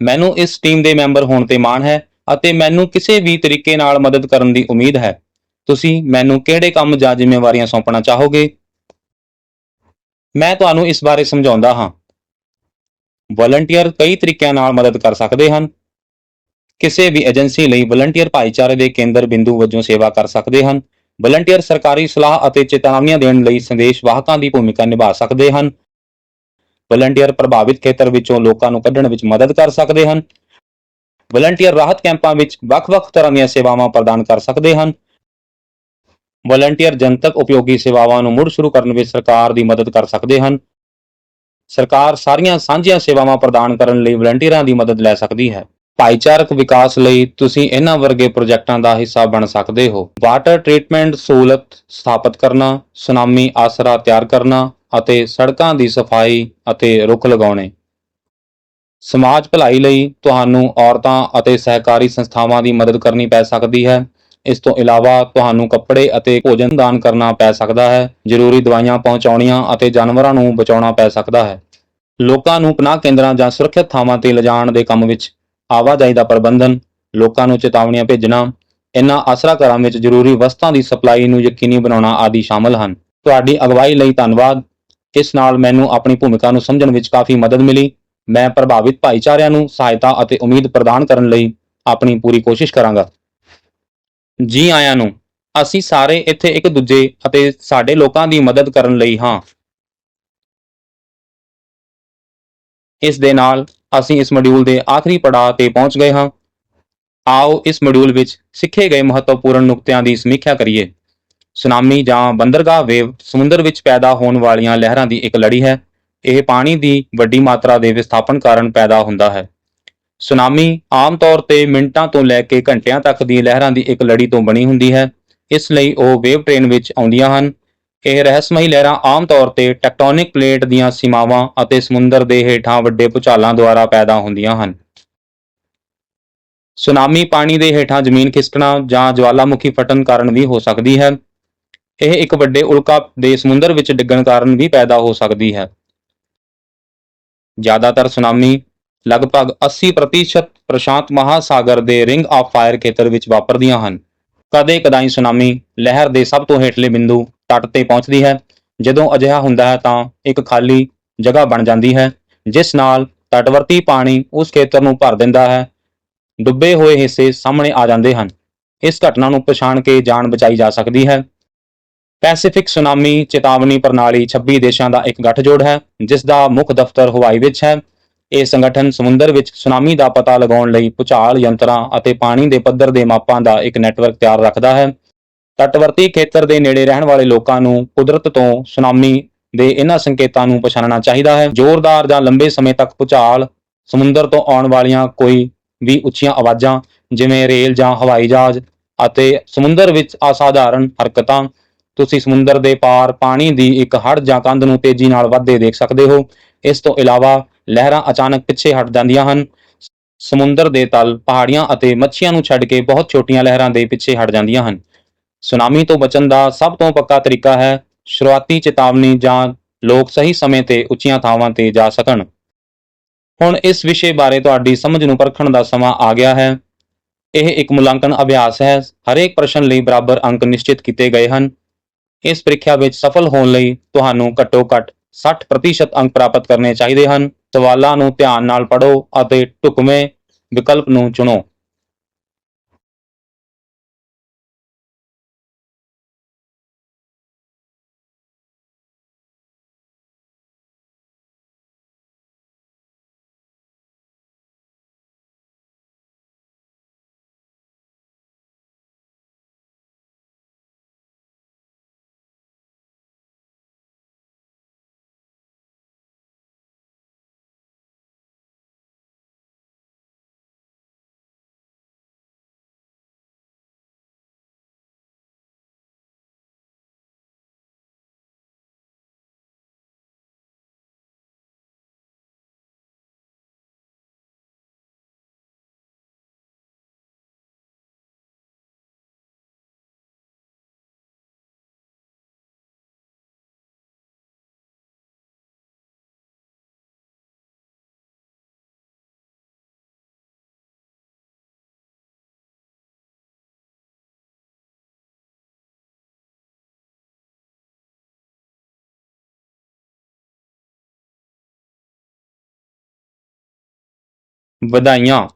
ਮੈਨੂੰ ਇਸ ਟੀਮ ਦੇ ਮੈਂਬਰ ਹੋਣ ਤੇ ਮਾਣ ਹੈ ਅਤੇ ਮੈਨੂੰ ਕਿਸੇ ਵੀ ਤਰੀਕੇ ਨਾਲ ਮਦਦ ਕਰਨ ਦੀ ਉਮੀਦ ਹੈ। ਤੁਸੀਂ ਮੈਨੂੰ ਕਿਹੜੇ ਕੰਮ ਜਾਂ ਜ਼ਿੰਮੇਵਾਰੀਆਂ ਸੌਂਪਣਾ ਚਾਹੋਗੇ? ਮੈਂ ਤੁਹਾਨੂੰ ਇਸ ਬਾਰੇ ਸਮਝਾਉਂਦਾ ਹਾਂ। ਵਲੰਟੀਅਰ ਕਈ ਤਰੀਕਿਆਂ ਨਾਲ ਮਦਦ ਕਰ ਸਕਦੇ ਹਨ। ਕਿਸੇ ਵੀ ਏਜੰਸੀ ਲਈ ਵਲੰਟੀਅਰ ਭਾਈਚਾਰੇ ਦੇ ਕੇਂਦਰ ਬਿੰਦੂ ਵਜੋਂ ਸੇਵਾ ਕਰ ਸਕਦੇ ਹਨ। ਵਲੰਟੀਅਰ ਸਰਕਾਰੀ ਸਲਾਹ ਅਤੇ ਚੇਤਾਵਨੀਆਂ ਦੇਣ ਲਈ ਸੰਦੇਸ਼ ਵਾਹਕਾਂ ਦੀ ਭੂਮਿਕਾ ਨਿਭਾ ਸਕਦੇ ਹਨ। ਵਲੰਟੀਅਰ ਪ੍ਰਭਾਵਿਤ ਖੇਤਰ ਵਿੱਚੋਂ ਲੋਕਾਂ ਨੂੰ ਕੱਢਣ ਵਿੱਚ ਮਦਦ ਕਰ ਸਕਦੇ ਹਨ। ਵਲੰਟੀਅਰ ਰਾਹਤ ਕੈਂਪਾਂ ਵਿੱਚ ਵੱਖ-ਵੱਖ ਤਰ੍ਹਾਂ ਦੀਆਂ ਸੇਵਾਵਾਂ ਪ੍ਰਦਾਨ ਕਰ ਸਕਦੇ ਹਨ। ਵਲੰਟੀਅਰ ਜਨਤਕ ਉਪਯੋਗੀ ਸੇਵਾਵਾਂ ਨੂੰ ਮੁੜ ਸ਼ੁਰੂ ਕਰਨ ਵਿੱਚ ਸਰਕਾਰ ਦੀ ਮਦਦ ਕਰ ਸਕਦੇ ਹਨ। ਸਰਕਾਰ ਸਾਰੀਆਂ ਸਾਂਝੀਆਂ ਸੇਵਾਵਾਂ ਪ੍ਰਦਾਨ ਕਰਨ ਲਈ ਵਲੰਟੀਅਰਾਂ ਦੀ ਮਦਦ ਲੈ ਸਕਦੀ ਹੈ। ਭਾਈਚਾਰਕ ਵਿਕਾਸ ਲਈ ਤੁਸੀਂ ਇਹਨਾਂ ਵਰਗੇ ਪ੍ਰੋਜੈਕਟਾਂ ਦਾ ਹਿੱਸਾ ਬਣ ਸਕਦੇ ਹੋ। ਵਾਟਰ ਟ੍ਰੀਟਮੈਂਟ ਸਹੂਲਤ ਸਥਾਪਿਤ ਕਰਨਾ, ਸੁਨਾਮੀ ਆਸਰਾ ਤਿਆਰ ਕਰਨਾ ਅਤੇ ਸੜਕਾਂ ਦੀ ਸਫ਼ਾਈ ਅਤੇ ਰੁੱਖ ਲਗਾਉਣੇ। ਸਮਾਜ ਭਲਾਈ ਲਈ ਤੁਹਾਨੂੰ ਔਰਤਾਂ ਅਤੇ ਸਹਿਕਾਰੀ ਸੰਸਥਾਵਾਂ ਦੀ ਮਦਦ ਕਰਨੀ ਪੈ ਸਕਦੀ ਹੈ। ਇਸ ਤੋਂ ਇਲਾਵਾ ਤੁਹਾਨੂੰ ਕੱਪੜੇ ਅਤੇ ਭੋਜਨ ਦਾਨ ਕਰਨਾ ਪੈ ਸਕਦਾ ਹੈ, ਜ਼ਰੂਰੀ ਦਵਾਈਆਂ ਪਹੁੰਚਾਉਣੀਆਂ ਅਤੇ ਜਾਨਵਰਾਂ ਨੂੰ ਬਚਾਉਣਾ ਪੈ ਸਕਦਾ ਹੈ। ਲੋਕਾਂ ਨੂੰ ਪਨਾਹ ਕੇਂਦਰਾਂ ਜਾਂ ਸੁਰੱਖਿਅਤ ਥਾਵਾਂ ਤੇ ਲਿਜਾਣ ਦੇ ਕੰਮ ਵਿੱਚ ਆਵਾਜਾਈ ਦਾ ਪ੍ਰਬੰਧਨ, ਲੋਕਾਂ ਨੂੰ ਚੇਤਾਵਨੀਆਂ ਭੇਜਣਾ, ਇਨ੍ਹਾਂ ਆਸਰਾ ਘਰਾਂ ਵਿੱਚ ਜ਼ਰੂਰੀ ਵਸਤਾਂ ਦੀ ਸਪਲਾਈ ਨੂੰ ਯਕੀਨੀ ਬਣਾਉਣਾ ਆਦਿ ਸ਼ਾਮਲ ਹਨ। ਤੁਹਾਡੀ ਅਗਵਾਈ ਲਈ ਧੰਨਵਾਦ। ਇਸ ਨਾਲ ਮੈਨੂੰ ਆਪਣੀ ਭੂਮਿਕਾ ਨੂੰ ਸਮਝਣ ਵਿੱਚ ਕਾਫੀ ਮਦਦ ਮਿਲੀ। ਮੈਂ ਪ੍ਰਭਾਵਿਤ ਭਾਈਚਾਰਿਆਂ ਨੂੰ ਸਹਾਇਤਾ ਅਤੇ ਉਮੀਦ ਪ੍ਰਦਾਨ ਕਰਨ ਲਈ ਆਪਣੀ ਪੂਰੀ ਕੋਸ਼ਿਸ਼ ਕਰਾਂਗਾ। ਜੀ ਆਇਆਂ ਨੂੰ, ਅਸੀਂ ਸਾਰੇ ਇੱਥੇ ਇੱਕ ਦੂਜੇ ਅਤੇ ਸਾਡੇ ਲੋਕਾਂ ਦੀ ਮਦਦ ਕਰਨ ਲਈ ਹਾਂ। ਇਸ ਦੇ ਨਾਲ ਅਸੀਂ ਇਸ ਮੋਡਿਊਲ ਦੇ ਆਖਰੀ ਪੜਾਅ ਤੇ ਪਹੁੰਚ ਗਏ ਹਾਂ। ਆਓ ਇਸ ਮੋਡਿਊਲ ਵਿੱਚ ਸਿੱਖੇ ਗਏ ਮਹੱਤਵਪੂਰਨ ਨੁਕਤਿਆਂ ਦੀ ਸਮੀਖਿਆ ਕਰੀਏ। ਸੁਨਾਮੀ ਜਾਂ ਬੰਦਰਗਾਹ ਵੇਵ ਸਮੁੰਦਰ ਵਿੱਚ ਪੈਦਾ ਹੋਣ ਵਾਲੀਆਂ ਲਹਿਰਾਂ ਦੀ ਇੱਕ ਲੜੀ ਹੈ। ਇਹ ਪਾਣੀ ਦੀ ਵੱਡੀ ਮਾਤਰਾ ਦੇ ਵਿਸਥਾਪਨ ਕਾਰਨ ਪੈਦਾ ਹੁੰਦਾ ਹੈ। ਸੁਨਾਮੀ ਆਮ ਤੌਰ ਤੇ ਮਿੰਟਾਂ ਤੋਂ ਲੈ ਕੇ ਘੰਟਿਆਂ ਤੱਕ ਦੀ ਲਹਿਰਾਂ ਦੀ ਇੱਕ ਲੜੀ ਤੋਂ ਬਣੀ ਹੁੰਦੀ ਹੈ। ਇਸ ਲਈ ਉਹ ਵੇਵ ਟ੍ਰੇਨ ਵਿੱਚ ਆਉਂਦੀਆਂ ਹਨ। ਇਹ ਰਹੱਸਮਈ ਲਹਿਰਾਂ ਆਮ ਤੌਰ ਤੇ ਟੈਕਟੋਨਿਕ ਪਲੇਟ ਦੀਆਂ ਸੀਮਾਵਾਂ ਅਤੇ ਸਮੁੰਦਰ ਦੇ ਹੇਠਾਂ ਵੱਡੇ ਭੂਚਾਲਾਂ ਦੁਆਰਾ ਪੈਦਾ ਹੁੰਦੀਆਂ ਹਨ। ਸੁਨਾਮੀ ਪਾਣੀ ਦੇ ਹੇਠਾਂ ਜ਼ਮੀਨ ਖਿਸਕਣਾ ਜਾਂ ਜਵਾਲਾਮੁਖੀ ਫਟਣ ਕਾਰਨ ਵੀ ਹੋ ਸਕਦੀ ਹੈ। ਇਹ ਇੱਕ ਵੱਡੇ ਉਲਕਾ ਦੇ ਸਮੁੰਦਰ ਵਿੱਚ ਡਿੱਗਣ ਕਾਰਨ ਵੀ ਪੈਦਾ ਹੋ ਸਕਦੀ ਹੈ। ਜ਼ਿਆਦਾਤਰ ਸੁਨਾਮੀ ਲਗਭਗ 80% ਪ੍ਰਸ਼ਾਂਤ ਮਹਾਸਾਗਰ ਦੇ ਰਿੰਗ ਆਫ ਫਾਇਰ ਖੇਤਰ ਵਿੱਚ ਵਾਪਰਦੀਆਂ ਹਨ। ਕਦੇ-ਕਦਾਈ ਸੁਨਾਮੀ ਲਹਿਰ ਦੇ ਸਭ ਤੋਂ ਹੇਠਲੇ ਬਿੰਦੂ ਤੱਟ ਤੇ ਪਹੁੰਚਦੀ ਹੈ। ਜਦੋਂ ਅਜਿਹਾ ਹੁੰਦਾ ਹੈ ਤਾਂ ਇੱਕ ਖਾਲੀ ਜਗ੍ਹਾ ਬਣ ਜਾਂਦੀ ਹੈ, ਜਿਸ ਨਾਲ ਤਟਵਰਤੀ ਪਾਣੀ ਉਸ ਖੇਤਰ ਨੂੰ ਭਰ ਦਿੰਦਾ ਹੈ। ਡੁੱਬੇ ਹੋਏ ਹਿੱਸੇ ਸਾਹਮਣੇ ਆ ਜਾਂਦੇ ਹਨ। ਇਸ ਘਟਨਾ ਨੂੰ ਪਛਾਣ ਕੇ ਜਾਨ ਬਚਾਈ ਜਾ ਸਕਦੀ ਹੈ। ਪੈਸੀਫਿਕ ਸੁਨਾਮੀ ਚੇਤਾਵਨੀ ਪ੍ਰਣਾਲੀ 26 ਦੇਸ਼ਾਂ ਦਾ ਇੱਕ ਗੱਠਜੋੜ ਹੈ, ਜਿਸ ਦਾ ਮੁੱਖ ਦਫ਼ਤਰ ਹਵਾਈ ਵਿੱਚ ਹੈ। ਇਹ ਸੰਗਠਨ ਸਮੁੰਦਰ ਵਿੱਚ ਸੁਨਾਮੀ ਦਾ ਪਤਾ ਲਗਾਉਣ ਲਈ ਭੂਚਾਲ ਯੰਤਰਾਂ ਅਤੇ ਪਾਣੀ ਦੇ ਪੱਧਰ ਦੇ ਮਾਪਾਂ ਦਾ ਇੱਕ ਨੈਟਵਰਕ ਤਿਆਰ ਰੱਖਦਾ ਹੈ। ਤਟਵਰਤੀ ਖੇਤਰ ਦੇ ਨੇੜੇ ਰਹਿਣ ਵਾਲੇ ਲੋਕਾਂ ਨੂੰ ਕੁਦਰਤ ਤੋਂ ਸੁਨਾਮੀ ਦੇ ਇਹਨਾਂ ਸੰਕੇਤਾਂ ਨੂੰ ਪਛਾਣਨਾ ਚਾਹੀਦਾ ਹੈ। ਜ਼ੋਰਦਾਰ ਜਾਂ ਲੰਬੇ ਸਮੇਂ ਤੱਕ ਭੂਚਾਲ ਸਮੁੰਦਰ ਤੋਂ ਆਉਣ ਵਾਲੀਆਂ ਕੋਈ ਵੀ ਉੱਚੀਆਂ ਆਵਾਜ਼ਾਂ, ਜਿਵੇਂ ਰੇਲ ਜਾਂ ਹਵਾਈ ਜਹਾਜ਼ ਅਤੇ ਸਮੁੰਦਰ ਵਿੱਚ ਅਸਾਧਾਰਨ ਹਰਕਤਾਂ, ਤੁਸੀਂ ਸਮੁੰਦਰ ਦੇ ਪਾਰ ਪਾਣੀ ਦੀ ਇੱਕ ਹੜ ਜਾਂ ਕੰਧ ਨੂੰ ਤੇਜ਼ੀ ਨਾਲ ਵੱਧਦੇ ਦੇਖ ਸਕਦੇ ਹੋ। ਇਸ ਤੋਂ ਇਲਾਵਾ ਲਹਿਰਾਂ ਅਚਾਨਕ ਪਿੱਛੇ ਹਟ ਜਾਂਦੀਆਂ ਹਨ। ਸਮੁੰਦਰ ਦੇ ਤਲ, ਪਹਾੜੀਆਂ ਅਤੇ ਮੱਛੀਆਂ ਨੂੰ ਛੱਡ ਕੇ ਬਹੁਤ ਛੋਟੀਆਂ ਲਹਿਰਾਂ ਦੇ ਪਿੱਛੇ ਹਟ ਜਾਂਦੀਆਂ ਹਨ। ਸੁਨਾਮੀ ਤੋਂ ਬਚਣ ਦਾ ਸਭ ਤੋਂ ਪੱਕਾ ਤਰੀਕਾ ਹੈ ਸ਼ੁਰੂਆਤੀ ਚੇਤਾਵਨੀ ਜਾਂ ਲੋਕ ਸਹੀ ਸਮੇਂ ਤੇ ਉੱਚੀਆਂ ਥਾਵਾਂ ਤੇ ਜਾ ਸਕਣ। ਹੁਣ ਇਸ ਵਿਸ਼ੇ ਬਾਰੇ ਤੁਹਾਡੀ ਸਮਝ ਨੂੰ ਪਰਖਣ ਦਾ ਸਮਾਂ ਆ ਗਿਆ ਹੈ। ਇਹ ਇੱਕ ਮੁਲਾਂਕਣ ਅਭਿਆਸ ਹੈ। ਹਰੇਕ ਪ੍ਰਸ਼ਨ ਲਈ ਬਰਾਬਰ ਅੰਕ ਨਿਸ਼ਚਿਤ ਕੀਤੇ ਗਏ ਹਨ। ਇਸ ਪ੍ਰੀਖਿਆ ਵਿੱਚ ਸਫਲ ਹੋਣ ਲਈ ਤੁਹਾਨੂੰ ਘੱਟੋ-ਘੱਟ 60% ਅੰਕ ਪ੍ਰਾਪਤ ਕਰਨੇ ਚਾਹੀਦੇ ਹਨ। ਸਵਾਲਾਂ ਨੂੰ ਧਿਆਨ ਨਾਲ ਪੜ੍ਹੋ ਅਤੇ ਢੁਕਵੇਂ ਵਿਕਲਪ ਨੂੰ ਚੁਣੋ। ਵਧਾਈਆਂ।